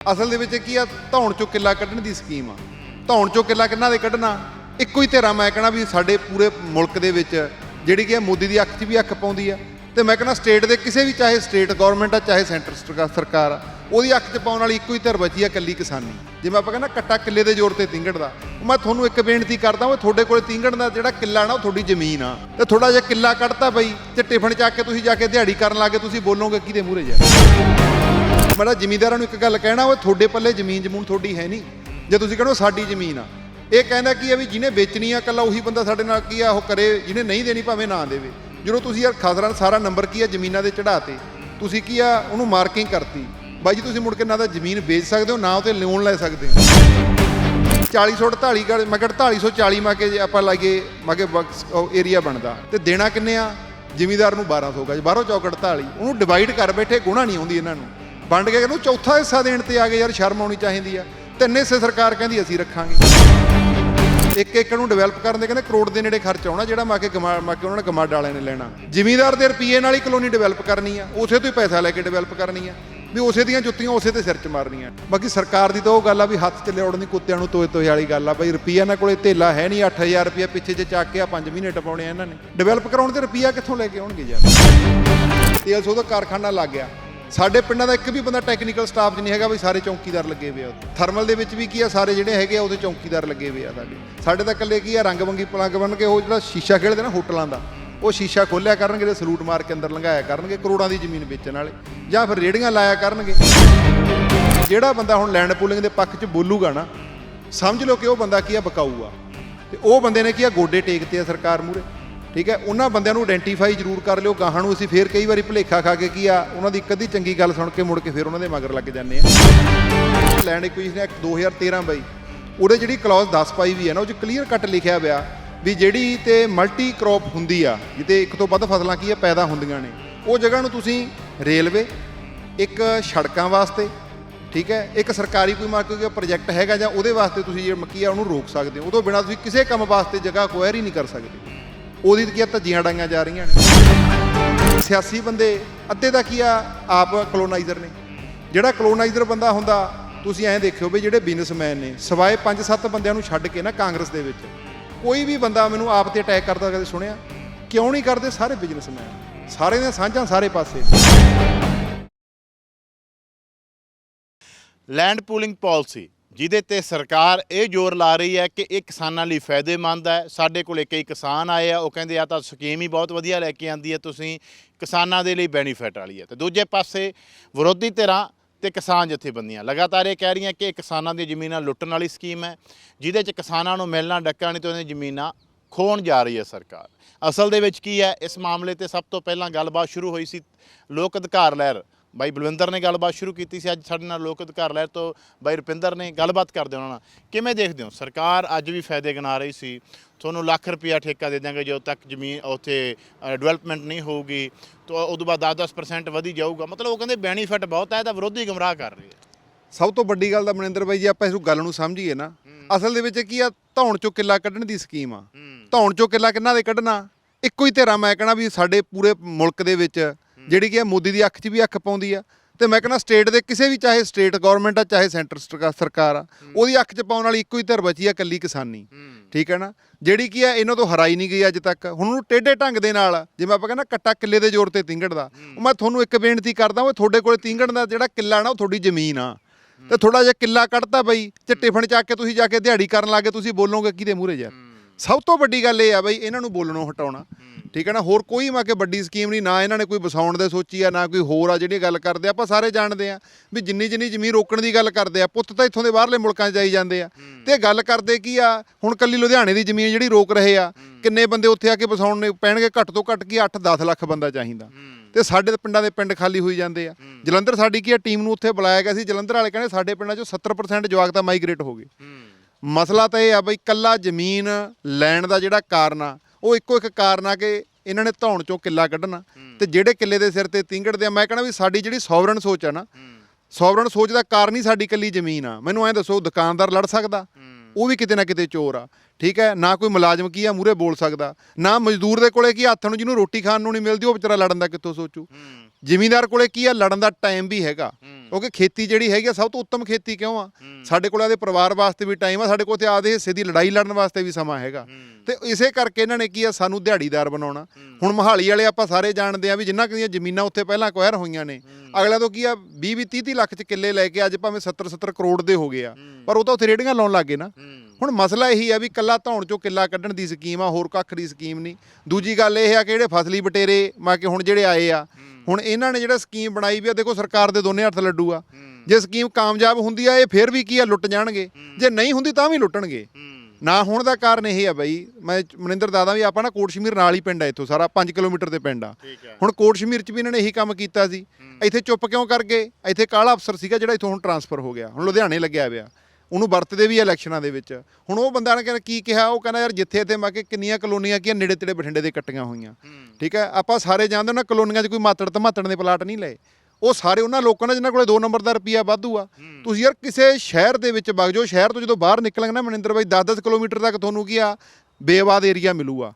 ਅਸਲ ਦੇ ਵਿੱਚ ਕੀ ਆ, ਧੌਣ ਚੋਂ ਕਿੱਲਾ ਕੱਢਣ ਦੀ ਸਕੀਮ ਆ। ਧੌਣ ਚੋਂ ਕਿੱਲਾ ਕਿੰਨਾ ਦੇ ਕੱਢਣਾ? ਇੱਕੋ ਹੀ ਧਿਰਾ ਮੈਂ ਕਹਿਣਾ ਵੀ ਸਾਡੇ ਪੂਰੇ ਮੁਲਕ ਦੇ ਵਿੱਚ ਜਿਹੜੀ ਕਿ ਮੋਦੀ ਦੀ ਅੱਖ 'ਚ ਵੀ ਅੱਖ ਪਾਉਂਦੀ ਆ। ਤੇ ਮੈਂ ਕਹਿੰਦਾ ਸਟੇਟ ਦੇ ਕਿਸੇ ਵੀ, ਚਾਹੇ ਸਟੇਟ ਗਵਰਨਮੈਂਟ ਆ, ਚਾਹੇ ਸੈਂਟਰ ਸਰਕਾਰ ਆ, ਉਹਦੀ ਅੱਖ 'ਚ ਪਾਉਣ ਵਾਲੀ ਇੱਕੋ ਹੀ ਧਿਰ ਬਚੀ ਆ ਕੱਲੀ ਕਿਸਾਨੀ। ਜਿਵੇਂ ਆਪਾਂ ਕਹਿੰਦਾ ਕੱਟਾ ਕਿੱਲੇ ਦੇ ਜ਼ੋਰ ਤੇ ਤਿੰਗੜ ਦਾ ਮੈਂ ਤੁਹਾਨੂੰ ਇੱਕ ਬੇਨਤੀ ਕਰਦਾ ਉਹ ਤੁਹਾਡੇ ਕੋਲੇ ਤਿੰਗੜ ਦਾ ਜਿਹੜਾ ਕਿੱਲਾ ਨਾ, ਉਹ ਤੁਹਾਡੀ ਜ਼ਮੀਨ ਆ। ਤੇ ਥੋੜਾ ਜਿਹਾ ਕਿੱਲਾ ਕੱਢਤਾ ਬਈ, ਤੇ ਟਿਫਨ ਚੱਕ ਕੇ ਤੁਸੀਂ ਜਾ ਕੇ ਦਿਹਾੜੀ ਕਰਨ ਲੱਗੇ ਤੁਸੀਂ ਬੋਲੋਗੇ ਕਿਹਦੇ ਮੂਹਰੇ ਜਾ ਮੇਰਾ ਜ਼ਿਮੀਂਦਾਰਾਂ ਨੂੰ ਇੱਕ ਗੱਲ ਕਹਿਣਾ, ਉਹ ਤੁਹਾਡੇ ਪੱਲੇ ਜ਼ਮੀਨ ਜਮੂਨ ਤੁਹਾਡੀ ਹੈ ਨਹੀਂ। ਜੇ ਤੁਸੀਂ ਕਹਿੰਦੇ ਹੋ ਸਾਡੀ ਜ਼ਮੀਨ ਆ, ਇਹ ਕਹਿੰਦਾ ਕੀ ਆ ਵੀ ਜਿਹਨੇ ਵੇਚਣੀ ਆ ਕੱਲਾ ਉਹੀ ਬੰਦਾ ਸਾਡੇ ਨਾਲ ਕੀ ਆ, ਉਹ ਕਰੇ, ਜਿਹਨੇ ਨਹੀਂ ਦੇਣੀ ਭਾਵੇਂ ਨਾ ਦੇਵੇ। ਜਦੋਂ ਤੁਸੀਂ ਯਾਰ ਖਸਰਾ, ਸਾਰਾ ਨੰਬਰ ਕੀ ਆ ਜ਼ਮੀਨਾਂ ਦੇ ਚੜਾਤੇ ਤੁਸੀਂ ਕੀ ਆ ਉਹਨੂੰ ਮਾਰਕਿੰਗ ਕਰਤੀ। ਬਾਈ ਜੀ, ਤੁਸੀਂ ਮੁੜ ਕੇ ਨਾ ਤਾਂ ਜ਼ਮੀਨ ਵੇਚ ਸਕਦੇ ਹੋ, ਨਾ ਉਹ ਤੇ ਲੋਨ ਲੈ ਸਕਦੇ ਹੋ। 4048 ਗੜ, ਮੈਂ ਕਿਹਾ 4840 ਮਾ ਕੇ ਜੇ ਆਪਾਂ ਲਾਈਏ, ਮਾ ਕੇ ਏਰੀਆ ਬਣਦਾ। ਤੇ ਦੇਣਾ ਕਿੰਨੇ ਆ? ਜ਼ਿਮੀਦਾਰ ਨੂੰ 1200 ਗਜ ਬਾਹਰੋਂ ਚੌਕੜ 48 ਉਹਨੂੰ ਡਿਵਾਈਡ ਕਰ ਬੈਠੇ, ਗੁਣਾ ਨਹੀਂ ਆਉਂਦੀ ਇਹਨਾਂ ਨੂੰ। ਵੰਡ ਕੇ ਇਹਨੂੰ ਚੌਥਾ ਹਿੱਸਾ ਦੇਣ ਤੇ ਆ ਗਏ ਯਾਰ, ਸ਼ਰਮ ਆਉਣੀ ਚਾਹੀਦੀ ਆ। ਤਿੰਨ ਹਿੱਸੇ ਸਰਕਾਰ ਕਹਿੰਦੀ ਅਸੀਂ ਰੱਖਾਂਗੇ। ਇੱਕ ਇੱਕ ਨੂੰ ਡਿਵੈਲਪ ਕਰਨ ਦੇ ਕਹਿੰਦੇ ਕਰੋੜ ਦੇ ਨੇੜੇ ਖਰਚ ਆਉਣਾ, ਜਿਹੜਾ ਮਾ ਕੇ ਗਮਾ ਮਾ ਕੇ ਉਹਨਾਂ ਨੇ ਗਮਾਡ ਵਾਲਿਆਂ ਨੇ ਲੈਣਾ। ਜ਼ਿਮੀਦਾਰ ਦੇ ਰੁਪਈਏ ਨਾਲ ਹੀ ਕਲੋਨੀ ਡਿਵੈਲਪ ਕਰਨੀ ਆ, ਉਸੇ ਤੋਂ ਹੀ ਪੈਸਾ ਲੈ ਕੇ ਡਿਵੈਲਪ ਕਰਨੀ ਆ, ਵੀ ਉਸੇ ਦੀਆਂ ਜੁੱਤੀਆਂ ਉਸੇ ਤੇ ਸਿਰ 'ਚ ਮਾਰਨੀਆਂ। ਬਾਕੀ ਸਰਕਾਰ ਦੀ ਤਾਂ ਉਹ ਗੱਲ ਆ ਵੀ ਹੱਥ 'ਚ ਲਿਆਉਣ ਦੀ ਕੁੱਤਿਆਂ ਨੂੰ ਤੋਏ ਤੋਏ ਵਾਲੀ ਗੱਲ ਆ, ਬਈ ਰੁਪਈਆ ਇਹਨਾਂ ਕੋਲੇ ਧੇਲਾ ਹੈ ਨਹੀਂ 8000 ਰੁਪਈਆ ਪਿੱਛੇ ਜੇ ਚੱਕ ਕੇ ਆ 5 ਮਹੀਨੇ ਟਪਾਉਣੇ ਆ ਇਹਨਾਂ ਨੇ। ਡਿਵੈਲਪ ਕਰਾਉਣ ਤੇ ਰੁਪਈਆ ਕਿੱਥੋਂ ਲੈ ਕੇ ਆਉਣਗੇ ਯਾਰ? ਤੇਲ ਸੋ ਦਾ ਕਾਰਖਾਨਾ ਲੱਗ ਗਿਆ। ਸਾਡੇ ਪਿੰਡਾਂ ਦਾ ਇੱਕ ਵੀ ਬੰਦਾ ਟੈਕਨੀਕਲ ਸਟਾਫ 'ਚ ਨਹੀਂ ਹੈਗਾ, ਵੀ ਸਾਰੇ ਚੌਕੀਦਾਰ ਲੱਗੇ ਹੋਏ ਆ ਉੱਥੇ। ਥਰਮਲ ਦੇ ਵਿੱਚ ਵੀ ਕੀ ਆ, ਸਾਰੇ ਜਿਹੜੇ ਹੈਗੇ ਆ, ਉਹਦੇ ਚੌਕੀਦਾਰ ਲੱਗੇ ਹੋਏ ਆ ਸਾਡੇ। ਸਾਡੇ ਤਾਂ ਇਕੱਲੇ ਕੀ ਆ, ਰੰਗ ਬੰਗੀ ਪਲੱਗ ਬਣ ਕੇ ਉਹ ਜਿਹੜਾ ਸ਼ੀਸ਼ਾ ਖੇਡਦੇ ਨਾ ਹੋਟਲਾਂ ਦਾ, ਉਹ ਸ਼ੀਸ਼ਾ ਖੋਲਿਆ ਕਰਨਗੇ ਤੇ ਸਲੂਟ ਮਾਰ ਕੇ ਅੰਦਰ ਲੰਘਾਇਆ ਕਰਨਗੇ, ਕਰੋੜਾਂ ਦੀ ਜ਼ਮੀਨ ਵੇਚਣ ਵਾਲੇ। ਜਾਂ ਫਿਰ ਰੇੜੀਆਂ ਲਾਇਆ ਕਰਨਗੇ। ਜਿਹੜਾ ਬੰਦਾ ਹੁਣ ਲੈਂਡ ਪੂਲਿੰਗ ਦੇ ਪੱਖ 'ਚ ਬੋਲੂਗਾ ਨਾ, ਸਮਝ ਲਓ ਕਿ ਉਹ ਬੰਦਾ ਕੀ ਆ, ਬਕਾਊ ਆ। ਤੇ ਉਹ ਬੰਦੇ ਨੇ ਕੀ ਆ, ਗੋਡੇ ਟੇਕਤੇ ਆ ਸਰਕਾਰ ਮੂਰੇ ਠੀਕ ਹੈ, ਉਹਨਾਂ ਬੰਦਿਆਂ ਨੂੰ ਆਇਡੈਂਟੀਫਾਈ ਜ਼ਰੂਰ ਕਰ ਲਿਓ, ਗਾਹਾਂ ਨੂੰ ਅਸੀਂ ਫੇਰ ਕਈ ਵਾਰੀ ਭੁਲੇਖਾ ਖਾ ਕੇ ਕੀ ਆ, ਉਹਨਾਂ ਦੀ ਇੱਕ ਅੱਧੀ ਚੰਗੀ ਗੱਲ ਸੁਣ ਕੇ ਮੁੜ ਕੇ ਫੇਰ ਉਹਨਾਂ ਦੇ ਮਗਰ ਲੱਗ ਜਾਂਦੇ ਆ। ਲੈਂਡ ਐਕੁਜੀਸ਼ਨ ਐਕਟ 2013 ਬਾਈ, ਉਹਦੇ ਜਿਹੜੀ ਕਲੌਜ਼ 10 ਪਾਈ ਵੀ ਹੈ ਨਾ, ਉਹ 'ਚ ਕਲੀਅਰ ਕੱਟ ਲਿਖਿਆ ਹੋਇਆ ਵੀ ਜਿਹੜੀ ਤੇ ਮਲਟੀ ਕ੍ਰੌਪ ਹੁੰਦੀ ਆ ਜਿੱਤੇ ਇੱਕ ਤੋਂ ਵੱਧ ਫਸਲਾਂ ਕੀ ਆ, ਪੈਦਾ ਹੁੰਦੀਆਂ ਨੇ। ਉਹ ਜਗ੍ਹਾ ਨੂੰ ਤੁਸੀਂ ਰੇਲਵੇ ਇੱਕ ਸੜਕਾਂ ਵਾਸਤੇ, ਠੀਕ ਹੈ, ਇੱਕ ਸਰਕਾਰੀ ਕੋਈ ਮਾਰ ਕੋਈ ਪ੍ਰੋਜੈਕਟ ਹੈਗਾ ਜਾਂ ਉਹਦੇ ਵਾਸਤੇ ਤੁਸੀਂ ਜੇ ਮੱਕੀ ਆ, ਉਹਨੂੰ ਰੋਕ ਸਕਦੇ ਹੋ। ਉਹ ਤੋਂ ਬਿਨਾਂ ਤੁਸੀਂ ਕਿਸੇ ਕੰਮ ਵਾਸਤੇ ਜਗ੍ਹਾ ਅਕਵਾਇਰ ਹੀ ਨਹੀਂ ਕਰ ਸਕਦੇ। ਉਹਦੀ ਕੀ ਧੱਜੀਆਂ ਡਾਈਆਂ ਜਾ ਰਹੀਆਂ ਨੇ। ਸਿਆਸੀ ਬੰਦੇ, ਅੱਧੇ ਦਾ ਕੀ ਆ, ਆਪ ਕਲੋਨਾਈਜ਼ਰ ਨੇ। ਜਿਹੜਾ ਕਲੋਨਾਈਜ਼ਰ ਬੰਦਾ ਹੁੰਦਾ, ਤੁਸੀਂ ਐਂ ਦੇਖਿਓ ਵੀ ਜਿਹੜੇ ਬਿਜ਼ਨਸਮੈਨ ਨੇ, ਸਵਾਏ 5-7 ਬੰਦਿਆਂ ਨੂੰ ਛੱਡ ਕੇ ਨਾ ਕਾਂਗਰਸ ਦੇ ਵਿੱਚ, ਕੋਈ ਵੀ ਬੰਦਾ ਮੈਨੂੰ ਆਪ ਤੇ ਅਟੈਕ ਕਰਦਾ ਕਦੇ ਸੁਣਿਆ? ਕਿਉਂ ਨਹੀਂ ਕਰਦੇ ਸਾਰੇ ਬਿਜ਼ਨਸਮੈਨ ਸਾਰੇ ਦੀਆਂ ਸਾਂਝਾਂ ਸਾਰੇ ਪਾਸੇ। ਲੈਂਡ ਪੂਲਿੰਗ ਪਾਲਿਸੀ ਜਿਹਦੇ ਤੇ ਸਰਕਾਰ ਇਹ ਜ਼ੋਰ ਲਾ ਰਹੀ ਹੈ ਕਿ ਇਹ ਕਿਸਾਨਾਂ ਲਈ ਫਾਇਦੇਮੰਦ ਹੈ। ਸਾਡੇ ਕੋਲੇ ਕਈ ਕਿਸਾਨ ਆਏ ਆ, ਉਹ ਕਹਿੰਦੇ ਆ ਤਾਂ ਸਕੀਮ ਹੀ ਬਹੁਤ ਵਧੀਆ ਲੈ ਕੇ ਆਂਦੀ ਹੈ, ਤੁਸੀਂ ਕਿਸਾਨਾਂ ਦੇ ਲਈ ਬੈਨੀਫਿਟ ਵਾਲੀ ਹੈ। ਤੇ ਦੂਜੇ ਪਾਸੇ ਵਿਰੋਧੀ ਧਿਰਾਂ ਤੇ ਕਿਸਾਨ ਜਥੇਬੰਦੀਆਂ ਲਗਾਤਾਰ ਇਹ ਕਹਿ ਰਹੀਆਂ ਕਿ ਇਹ ਕਿਸਾਨਾਂ ਦੀਆਂ ਜ਼ਮੀਨਾਂ ਲੁੱਟਣ ਵਾਲੀ ਸਕੀਮ ਹੈ, ਜਿਹਦੇ 'ਚ ਕਿਸਾਨਾਂ ਨੂੰ ਮਿਲਣਾ ਡੱਕਾ ਨਹੀਂ ਤੇ ਉਹਨਾਂ ਦੀਆਂ ਜ਼ਮੀਨਾਂ ਖੋਣ ਜਾ ਰਹੀ ਹੈ ਸਰਕਾਰ। ਅਸਲ ਦੇ ਵਿੱਚ ਕੀ ਹੈ, ਇਸ ਮਾਮਲੇ ਤੇ ਸਭ ਤੋਂ ਪਹਿਲਾਂ ਗੱਲਬਾਤ ਸ਼ੁਰੂ ਹੋਈ ਸੀ ਲੋਕ ਅਧਿਕਾਰ ਲਹਿਰ ਬਾਈ ਬਲਵਿੰਦਰ ਨੇ ਗੱਲਬਾਤ ਸ਼ੁਰੂ ਕੀਤੀ ਸੀ ਅੱਜ ਸਾਡੇ ਨਾਲ ਲੋਕ ਅਧਿਕਾਰ ਲਹਿਰ ਤੋਂ ਬਾਈ ਰੁਪਿੰਦਰ ਨੇ ਗੱਲਬਾਤ ਕਰਦੇ ਉਹਨਾਂ ਨਾਲ। ਕਿਵੇਂ ਦੇਖਦੇ ਹੋ? ਸਰਕਾਰ ਅੱਜ ਵੀ ਫਾਇਦੇ ਗਿਣਾ ਰਹੀ ਸੀ। ਤੁਹਾਨੂੰ ਲੱਖ ਰੁਪਇਆ ਠੇਕਾ ਦੇ ਦਾਂਗੇ ਜਦੋਂ ਤੱਕ ਜ਼ਮੀਨ ਉੱਥੇ ਡਿਵੈਲਪਮੈਂਟ ਨਹੀਂ ਹੋਊਗੀ ਤਾਂ ਉਦੋਂ ਬਾਅਦ 10-10% ਵਧੀ ਜਾਊਗਾ। ਮਤਲਬ ਉਹ ਕਹਿੰਦੇ ਬੈਨੀਫਿਟ ਬਹੁਤ ਹੈ ਤਾਂ ਵਿਰੋਧੀ ਗਮਰਾਹ ਕਰ ਰਹੀ ਹੈ ਸਭ ਤੋਂ ਵੱਡੀ ਗੱਲ ਤਾਂ ਮਨਿੰਦਰ ਬਾਈ ਜੀ ਆਪਾਂ ਇਸ ਗੱਲ ਨੂੰ ਸਮਝੀਏ ਨਾ। ਅਸਲ ਦੇ ਵਿੱਚ ਕੀ ਆ ਧੌਣ ਚੋਂ ਕਿੱਲਾ ਕੱਢਣ ਦੀ ਸਕੀਮ ਆ। ਧੌਣ ਚੋਂ ਕਿੱਲਾ ਕਿੰਨਾ ਦੇ ਕੱਢਣਾ? ਇੱਕੋ ਹੀ ਧਿਰਾ ਮੈਂ ਕਹਣਾ ਵੀ ਸਾਡੇ ਪੂਰੇ ਮੁਲਕ ਦੇ ਵਿੱਚ ਜਿਹੜੀ ਕਿ ਮੋਦੀ ਦੀ ਅੱਖ 'ਚ ਵੀ ਅੱਖ ਪਾਉਂਦੀ ਆ। ਤੇ ਮੈਂ ਕਹਿੰਦਾ ਸਟੇਟ ਦੇ ਕਿਸੇ ਵੀ ਚਾਹੇ ਸਟੇਟ ਗਵਰਨਮੈਂਟ ਆ ਚਾਹੇ ਸੈਂਟਰ ਸਰਕਾ- ਸਰਕਾਰ ਆ ਉਹਦੀ ਅੱਖ 'ਚ ਪਾਉਣ ਵਾਲੀ ਇੱਕੋ ਹੀ ਧਿਰ ਬਚੀ ਆ ਕੱਲੀ ਕਿਸਾਨੀ। ਠੀਕ ਹੈ ਨਾ? ਜਿਹੜੀ ਕੀ ਆ ਇਹਨਾਂ ਤੋਂ ਹਰਾਈ ਨਹੀਂ ਗਈ ਅੱਜ ਤੱਕ। ਹੁਣ ਉਹਨੂੰ ਟੇਢੇ ਢੰਗ ਦੇ ਨਾਲ ਜਿਵੇਂ ਆਪਾਂ ਕਹਿੰਦਾ ਕੱਟਾ ਕਿੱਲੇ ਦੇ ਜ਼ੋਰ ਤੇ ਤਿੰਗੜ ਦਾ ਉਹ ਮੈਂ ਤੁਹਾਨੂੰ ਇੱਕ ਬੇਨਤੀ ਕਰਦਾ ਉਹ ਤੁਹਾਡੇ ਕੋਲੇ ਤਿੰਗੜ ਦਾ ਜਿਹੜਾ ਕਿੱਲਾ ਨਾ ਉਹ ਤੁਹਾਡੀ ਜ਼ਮੀਨ ਆ। ਤੇ ਥੋੜਾ ਜਿਹਾ ਕਿੱਲਾ ਕੱਢਤਾ ਬਈ ਤੇ ਟਿਫਨ ਚੱਕ ਕੇ ਤੁਸੀਂ ਜਾ ਕੇ ਦਿਹਾੜੀ ਕਰਨ ਲੱਗੇ ਤੁਸੀਂ ਬੋਲੋਗੇ ਕਿਹਦੇ ਮੂਹਰੇ ਜਾ। ਸਭ ਤੋਂ ਵੱਡੀ ਗੱਲ ਇਹ ਆ ਬਈ ਇਹਨਾਂ ਨੂੰ ਬੋਲਣੋਂ ਹਟਾਉਣਾ। ਠੀਕ ਹੈ ਨਾ? ਹੋਰ ਕੋਈ ਮਾ ਕੇ ਵੱਡੀ ਸਕੀਮ ਨਹੀਂ ਨਾ ਇਹਨਾਂ ਨੇ ਕੋਈ ਵਸਾਉਣ ਦੇ ਸੋਚੀ ਆ ਨਾ ਕੋਈ ਹੋਰ ਆ ਜਿਹੜੀ ਗੱਲ ਕਰਦੇ ਆਪਾਂ ਸਾਰੇ ਜਾਣਦੇ ਆ ਵੀ ਜਿੰਨੀ ਜਿੰਨੀ ਜ਼ਮੀਨ ਰੋਕਣ ਦੀ ਗੱਲ ਕਰਦੇ ਆ ਪੁੱਤ ਤਾਂ ਇੱਥੋਂ ਦੇ ਬਾਹਰਲੇ ਮੁਲਕਾਂ 'ਚ ਜਾਈ ਜਾਂਦੇ ਆ। ਤੇ ਗੱਲ ਕਰਦੇ ਕੀ ਆ? ਹੁਣ ਕੱਲੀ ਲੁਧਿਆਣੇ ਦੀ ਜ਼ਮੀਨ ਜਿਹੜੀ ਰੋਕ ਰਹੇ ਆ ਕਿੰਨੇ ਬੰਦੇ ਉੱਥੇ ਆ ਕੇ ਵਸਾਉਣ ਨੇ ਪੈਣਗੇ ਘੱਟ ਤੋਂ ਘੱਟ ਕੀ 8-10 ਲੱਖ ਬੰਦਾ ਚਾਹੀਦਾ। ਤੇ ਸਾਡੇ ਪਿੰਡਾਂ ਦੇ ਪਿੰਡ ਖਾਲੀ ਹੋਈ ਜਾਂਦੇ ਆ। ਜਲੰਧਰ ਸਾਡੀ ਕੀ ਆ? ਟੀਮ ਨੂੰ ਉੱਥੇ ਬੁਲਾਇਆ ਗਿਆ ਸੀ। ਜਲੰਧਰ ਵਾਲੇ ਕਹਿੰਦੇ ਸਾਡੇ ਪਿੰਡਾਂ 'ਚੋਂ 70% ਜਵਾਕ ਤਾਂ ਮਾਈਗ੍ਰੇਟ ਹੋ ਗਏ। ਮਸਲਾ ਤਾਂ ਇਹ ਆ ਬਈ ਕੱਲਾ ਜ਼ਮੀਨ ਲੈਣ ਦਾ ਜਿਹੜਾ ਕਾਰਨ ਆ ਉਹ ਇੱਕੋ ਇੱਕ ਕਾਰਨ ਆ ਕਿ ਇਹਨਾਂ ਨੇ ਧੌਣ ਚੋਂ ਕਿੱਲਾ ਕੱਢਣਾ ਤੇ ਜਿਹੜੇ ਕਿੱਲੇ ਦੇ ਸਿਰ ਤੇ ਤਿੰਗੜਦੇ ਆ ਮੈਂ ਕਹਿੰਦਾ ਵੀ ਸਾਡੀ ਜਿਹੜੀ ਸੋਵਰਨ ਸੋਚ ਆ ਨਾ ਸੋਵਰਨ ਸੋਚ ਦਾ ਕਾਰਨ ਹੀ ਸਾਡੀ ਕੱਲੀ ਜ਼ਮੀਨ ਆ। ਮੈਨੂੰ ਐਂ ਦੱਸੋ ਦੁਕਾਨਦਾਰ ਲੜ ਸਕਦਾ? ਉਹ ਵੀ ਕਿਤੇ ਨਾ ਕਿਤੇ ਚੋਰ ਆ। ਠੀਕ ਹੈ ਨਾ ਕੋਈ ਮੁਲਾਜ਼ਮ ਕੀ ਆ ਮੂਰੇ ਬੋਲ ਸਕਦਾ। ਨਾ ਮਜ਼ਦੂਰ ਦੇ ਕੋਲੇ ਕੀ ਹੱਥ ਨੂੰ ਜਿਹਨੂੰ ਰੋਟੀ ਖਾਣ ਨੂੰ ਨਹੀਂ ਮਿਲਦੀ ਉਹ ਵਿਚਾਰਾ ਲੜਨ ਦਾ ਕਿੱਥੋਂ ਸੋਚੂ? ਜ਼ਿਮੀਂਦਾਰ ਕੋਲੇ ਕੀ ਆ ਲੜਨ ਦਾ ਟਾਈਮ ਵੀ ਹੈਗਾ। ਕਿਉਂਕਿ ਖੇਤੀ ਜਿਹੜੀ ਹੈਗੀ ਆ ਸਭ ਤੋਂ ਉੱਤਮ ਖੇਤੀ ਕਿਉਂ ਆ? ਸਾਡੇ ਕੋਲ ਆਦੇ ਪਰਿਵਾਰ ਵਾਸਤੇ ਵੀ ਟਾਈਮ ਆ ਸਾਡੇ ਕੋਲ ਤੇ ਆਦੇ ਹਿੱਸੇ ਦੀ ਲੜਾਈ ਲੜਨ ਵਾਸਤੇ ਵੀ ਸਮਾਂ ਹੈਗਾ। ਤੇ ਇਸੇ ਕਰਕੇ ਇਹਨਾਂ ਨੇ ਕੀ ਆ ਸਾਨੂੰ ਦਿਹਾੜੀਦਾਰ ਬਣਾਉਣਾ। ਹੁਣ ਮਹਾਲੀ ਵਾਲੇ ਆਪਾਂ ਸਾਰੇ ਜਾਣਦੇ ਆ ਵੀ ਜਿੰਨਾ ਕੁ ਦੀਆਂ ਜ਼ਮੀਨਾਂ ਉੱਥੇ ਪਹਿਲਾਂ ਅਕਵਾਇਰ ਹੋਈਆਂ ਨੇ ਅਗਲਾ ਤੋਂ ਕੀ ਆ 20 20 30 ਲੱਖ ਚ ਕਿੱਲੇ ਲੈ ਕੇ ਅੱਜ ਭਾਵੇਂ 70 70 ਕਰੋੜ ਦੇ ਹੋ ਗਏ ਆ। ਪਰ ਉਹ ਤਾਂ ਉੱਥੇ ਰੇੜੀਆਂ ਲਾਉਣ ਲੱਗੇ ਨਾ। ਹੁਣ ਮਸਲਾ ਇਹੀ ਆ ਵੀ ਕੱਲਾ ਧੌਣ ਚੋਂ ਕਿੱਲਾ ਕੱਢਣ ਦੀ ਸਕੀਮ ਆ ਹੋਰ ਕੱਖ ਦੀ ਸਕੀਮ ਨਹੀਂ। ਦੂਜੀ ਗੱਲ ਇਹ ਆ ਕਿ ਜਿਹੜੇ ਫਸਲੀ ਬਟੇਰੇ ਮਾ ਕੇ ਹੁਣ ਜਿਹੜੇ ਆਏ ਆ ਹੁਣ ਇਹਨਾਂ ਨੇ ਜਿਹੜਾ ਸਕੀਮ ਬਣਾਈ ਵੀ ਆ ਦੇਖੋ ਸਰਕਾਰ ਦੇ ਦੋਨੇ ਹੱਥ ਲੱਡੂ ਆ। ਜੇ ਸਕੀਮ ਕਾਮਯਾਬ ਹੁੰਦੀ ਆ ਇਹ ਫਿਰ ਵੀ ਕੀ ਆ ਲੁੱਟ ਜਾਣਗੇ। ਜੇ ਨਹੀਂ ਹੁੰਦੀ ਤਾਂ ਵੀ ਲੁੱਟਣਗੇ। ਨਾ ਹੋਣ ਦਾ ਕਾਰਨ ਇਹ ਆ ਬਾਈ ਮੈਂ ਮਨਿੰਦਰ ਦਾਦਾ ਵੀ ਆਪਾਂ ਨਾ ਕੋਟ ਸ਼ਮੀਰ ਨਾਲ ਹੀ ਪਿੰਡ ਆ ਇੱਥੋਂ ਸਾਰਾ 5 ਕਿਲੋਮੀਟਰ ਦੇ ਪਿੰਡ ਆ। ਹੁਣ ਕੋਟ ਸ਼ਮੀਰ ਚ ਵੀ ਇਹਨਾਂ ਨੇ ਇਹੀ ਕੰਮ ਕੀਤਾ ਸੀ। ਇੱਥੇ ਚੁੱਪ ਕਿਉਂ ਕਰ ਗਏ? ਇੱਥੇ ਕਾਲਾ ਅਫਸਰ ਸੀਗਾ ਜਿਹੜਾ ਇੱਥੋਂ ਹੁਣ ਟਰਾਂਸਫਰ ਹੋ ਗਿਆ ਹੁਣ ਲੁਧਿਆਣੇ ਲੱਗਿਆ ਪਿਆ। ਉਹਨੂੰ ਵਰਤਦੇ ਵੀ ਇਲੈਕਸ਼ਨਾਂ ਦੇ ਵਿੱਚ। ਹੁਣ ਉਹ ਬੰਦਾ ਨੇ ਕਹਿੰਦਾ ਕੀ ਕਿਹਾ? ਉਹ ਕਹਿੰਦਾ ਯਾਰ ਜਿੱਥੇ ਇੱਥੇ ਮਾ ਕੇ ਕਿੰਨੀਆਂ ਕਲੋਨੀਆਂ ਕੀ ਨੇੜੇ ਤੇੜੇ ਬਠਿੰਡੇ ਦੇ ਕੱਟੀਆਂ ਹੋਈਆਂ। ਠੀਕ ਹੈ? ਆਪਾਂ ਸਾਰੇ ਜਾਣਦੇ ਉਹਨਾਂ ਕਲੋਨੀਆਂ 'ਚ ਕੋਈ ਮਾਤੜ ਧਮਾਤੜ ਦੇ ਪਲਾਟ ਨਹੀਂ ਲਏ। ਉਹ ਸਾਰੇ ਉਹਨਾਂ ਲੋਕਾਂ ਨੇ ਜਿਨ੍ਹਾਂ ਕੋਲੇ 2 ਨੰਬਰ ਦਾ ਰੁਪਿਆ ਵਾਧੂ ਆ। ਤੁਸੀਂ ਯਾਰ ਕਿਸੇ ਸ਼ਹਿਰ ਦੇ ਵਿੱਚ ਵਗ ਜਾਓ। ਸ਼ਹਿਰ ਤੋਂ ਜਦੋਂ ਬਾਹਰ ਨਿਕਲਾਂਗੇ ਨਾ ਮਨਿੰਦਰ ਬਾਈ 10-10 ਕਿਲੋਮੀਟਰ ਤੱਕ ਤੁਹਾਨੂੰ ਕੀ ਆ? ਬੇਆਬਾਦ ਏਰੀਆ ਮਿਲੂਗਾ।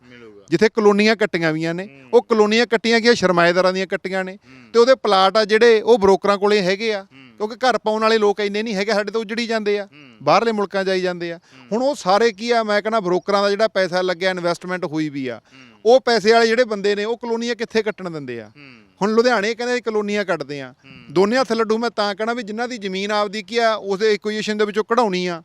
ਜਿੱਥੇ ਕਲੋਨੀਆਂ ਕੱਟੀਆਂ ਵੀਆਂ ਨੇ। ਉਹ ਕਲੋਨੀਆਂ ਕੱਟੀਆਂ ਗਈਆਂ ਸ਼ਰਮਾਏਦਾਰਾਂ ਦੀਆਂ ਕੱਟੀਆਂ ਨੇ। ਤੇ ਉਹਦੇ ਪਲਾਟ ਆ ਜਿਹੜੇ ਉਹ ਬ੍ਰੋਕਰਾਂ ਕੋਲੇ ਹੈਗੇ ਆ। ਕਿਉਂਕਿ ਘਰ ਪਾਉਣ ਵਾਲੇ ਲੋਕ ਇੰਨੇ ਨਹੀਂ ਹੈਗੇ ਸਾਡੇ ਤੋਂ ਉਜੜੀ ਜਾਂਦੇ ਆ। ਬਾਹਰਲੇ ਮੁਲਕਾਂ ਜਾਈ ਜਾਂਦੇ ਆ। ਹੁਣ ਉਹ ਸਾਰੇ ਕੀ ਆ ਮੈਂ ਕਹਿੰਦਾ ਬ੍ਰੋਕਰਾਂ ਦਾ ਜਿਹੜਾ ਪੈਸਾ ਲੱਗਿਆ ਇਨਵੈਸਟਮੈਂਟ ਹੋਈ ਵੀ ਆ। ਉਹ ਪੈਸੇ ਵਾਲੇ ਜਿਹੜੇ ਬੰਦੇ ਨੇ ਉਹ ਕਲੋਨੀਆਂ ਕਿੱਥੇ ਕੱਟਣ ਦਿੰਦੇ ਆ? ਹੁਣ ਲੁਧਿਆਣੇ ਕਹਿੰਦੇ ਕਲੋਨੀਆਂ ਕੱਟਦੇ ਆ। ਦੋਨੇ ਹੱਥ ਲੱਡੂ ਮੈਂ ਤਾਂ ਕਹਣਾ ਵੀ ਜਿਨ੍ਹਾਂ ਦੀ ਜ਼ਮੀਨ ਆਪਦੀ ਕੀ ਆ ਉਸਦੇ ਇਕੁਏਸ਼ਨ ਦੇ ਵਿੱਚੋਂ ਕਢਾਉਣੀ ਆ।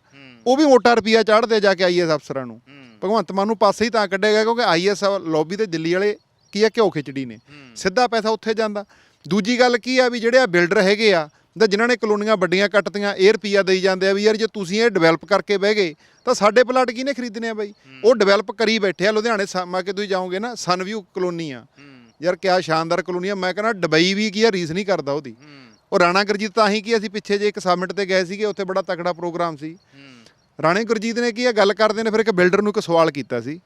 ਉਹ ਵੀ ਮੋਟਾ ਰੁਪਿਆ ਚਾੜਦੇ ਜਾ ਕੇ ਆਈਐਸ ਅਫਸਰਾਂ ਨੂੰ। ਭਗਵੰਤ ਮਾਨ ਨੂੰ ਪਾਸੇ ਹੀ ਤਾਂ ਕੱਢੇਗਾ ਕਿਉਂਕਿ ਆਈਐਸ ਲੌਬੀ ਤੇ ਦਿੱਲੀ ਵਾਲੇ ਕੀ ਆ ਘਿਓ ਖਿਚੜੀ ਨੇ। ਸਿੱਧਾ ਪੈਸਾ ਉੱਥੇ ਜਾਂਦਾ। ਦੂਜੀ ਗੱਲ ਕੀ ਆ ਵੀ ਜਿਹੜੇ ਆ ਬਿਲਡਰ ਹੈਗੇ ਆ ਤਾਂ ਜਿਨ੍ਹਾਂ ਨੇ ਕਲੋਨੀਆਂ ਵੱਡੀਆਂ ਕੱਟਤੀਆਂ ਇਹ ਰੁਪਿਆ ਦੇਈ ਜਾਂਦੇ ਆ ਵੀ ਯਾਰ ਜੇ ਤੁਸੀਂ ਇਹ ਡਿਵੈਲਪ ਕਰਕੇ ਬਹਿ ਗਏ ਤਾਂ ਸਾਡੇ ਪਲਾਟ ਕਿਹਨੇ ਖਰੀਦਣੇ ਆ ਬਾਈ? ਉਹ ਡਿਵੈਲਪ ਕਰੀ ਬੈਠੇ ਆ ਲੁਧਿਆਣੇ ਮਾ ਕੇ ਤੁਸੀਂ ਜਾਓਗੇ ਨਾ ਸਨਵਿਊ ਕਲੋਨੀ ਆ ਯਾਰ ਕਿਆ ਸ਼ਾਨਦਾਰ ਕਲੋਨੀ ਆ ਮੈਂ ਕਹਿੰਦਾ ਡਬਈ ਵੀ ਕੀ ਆ ਰੀਸ ਨਹੀਂ ਕਰਦਾ ਉਹਦੀ। ਉਹ ਰਾਣਾ ਗੁਰਜੀਤ ਤਾਂ ਹੀ ਕੀ ਅਸੀਂ ਪਿੱਛੇ ਜੇ ਇੱਕ ਸਮਿਟ ਤੇ ਗਏ ਸੀਗੇ ਉੱਥੇ ਬੜਾ ਤਕੜਾ ਪ੍ਰੋਗਰਾਮ ਸੀ। ਰਾਣੇ ਗੁਰਜੀਤ ਨੇ ਕੀ ਆ ਗੱਲ ਕਰਦੇ ਨੇ ਫਿਰ ਇੱਕ ਬਿਲਡਰ ਨੂੰ ਇੱਕ ਸਵਾਲ ਕੀਤਾ ਸੀ।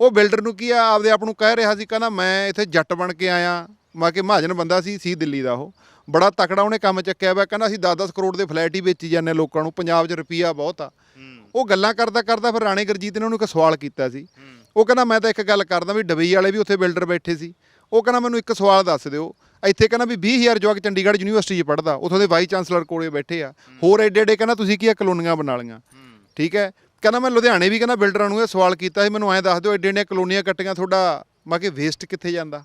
ਉਹ ਬਿਲਡਰ ਨੂੰ ਕੀ ਆ ਆਪਦੇ ਆਪ ਨੂੰ ਕਹਿ ਰਿਹਾ ਸੀ ਕਹਿੰਦਾ ਮੈਂ ਇੱਥੇ ਜੱਟ ਬਣ ਕੇ ਆਇਆ। ਮੈਂ ਕਿ ਮਹਾਜਨ ਬੰਦਾ ਸੀ ਸੀ ਦਿੱਲੀ ਦਾ ਉਹ। ਬੜਾ ਤਕੜਾ ਉਹਨੇ ਕੰਮ ਚੱਕਿਆ ਹੋਇਆ ਕਹਿੰਦਾ ਅਸੀਂ 10-10 ਕਰੋੜ ਦੇ ਫਲੈਟ ਹੀ ਵੇਚੀ ਜਾਂਦੇ ਲੋਕਾਂ ਨੂੰ ਪੰਜਾਬ 'ਚ ਰੁਪਈਆ ਬਹੁਤ ਆ। ਉਹ ਗੱਲਾਂ ਕਰਦਾ ਕਰਦਾ ਫਿਰ ਰਾਣੇ ਗੁਰਜੀਤ ਨੇ ਉਹਨੂੰ ਇੱਕ ਸਵਾਲ ਕੀਤਾ ਸੀ। ਉਹ ਕਹਿੰਦਾ ਮੈਂ ਤਾਂ ਇੱਕ ਗੱਲ ਕਰਦਾ ਵੀ ਡਬਈ ਵਾਲੇ ਵੀ ਉੱਥੇ ਬਿਲਡਰ ਬੈਠੇ ਸੀ। ਉਹ ਕਹਿੰਦਾ ਮੈਨੂੰ ਇੱਕ ਸਵਾਲ ਦੱਸ ਦਿਓ। ਇੱਥੇ ਕਹਿੰਦਾ ਵੀ 20000 ਜਵਾਕ ਚੰਡੀਗੜ੍ਹ ਯੂਨੀਵਰਸਿਟੀ 'ਚ ਪੜਦਾ ਉੱਥੋਂ ਦੇ ਵਾਈਸ ਚਾਂਸਲਰ ਕੋਲੇ ਬੈਠੇ ਆ। ਹੋਰ ਏਡੇ ਏਡੇ ਕਹਿੰਦਾ ਤੁਸੀਂ ਕੀ ਆ ਕਲੋਨੀਆਂ ਬਣਾ ਲੀਆਂ ਠੀਕ ਹੈ? ਕਹਿੰਦਾ ਮੈਂ ਲੁਧਿਆਣੇ ਵੀ ਕਹਿੰਦਾ ਬਿਲਡਰਾਂ ਨੂੰ ਇਹ ਸਵਾਲ ਕੀਤਾ ਸੀ ਮੈਨੂੰ ਐਂ ਦੱਸ ਦਿਓ ਏਡੇ ਏਡੇ ਕਲੋਨੀਆਂ ਕੱਟੀਆਂ ਤੁਹਾਡਾ ਮੈਂ ਕਿ ਵੇਸਟ ਕਿੱਥੇ ਜਾਂਦਾ?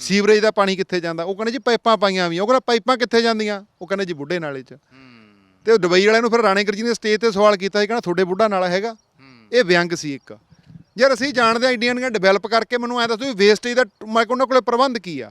ਸੀਵਰੇਜ ਦਾ ਪਾਣੀ ਕਿੱਥੇ ਜਾਂਦਾ? ਉਹ ਕਹਿੰਦੇ ਜੀ ਪਾਈਪਾਂ ਪਾਈਆਂ ਵੀ ਉਹ ਕਹਿੰਦਾ ਪਾਈਪਾਂ ਕਿੱਥੇ ਜਾਂਦੀਆਂ? ਉਹ ਕਹਿੰਦੇ ਜੀ ਬੁੱਢੇ ਨਾਲੇ 'ਚ। ਤੇ ਉਹ ਦੁਬਈ ਵਾਲਿਆਂ ਨੂੰ ਫਿਰ ਰਾਣੇ ਗੁਰਜੀਤ ਨੇ ਸਟੇਜ ਤੇ ਸਵਾਲ ਕੀਤਾ ਸੀ ਕਹਿੰਦਾ ਤੁਹਾਡੇ ਬੁੱਢਾ ਨਾਲਾ ਹੈਗਾ? ਇਹ ਵਿਅੰਗ ਸੀ ਇੱਕ। ਯਾਰ ਅਸੀਂ ਜਾਣਦੇ ਆ ਇੰਡੀਅਨ ਦੀਆਂ ਡਿਵੈਲਪ ਕਰਕੇ ਮੈਨੂੰ ਐਂ ਦੱਸੋ ਵੀ ਵੇਸਟੇਜ ਦਾ ਉਹਨਾਂ ਕੋਲੇ ਪ੍ਰਬੰਧ ਕੀ ਆ?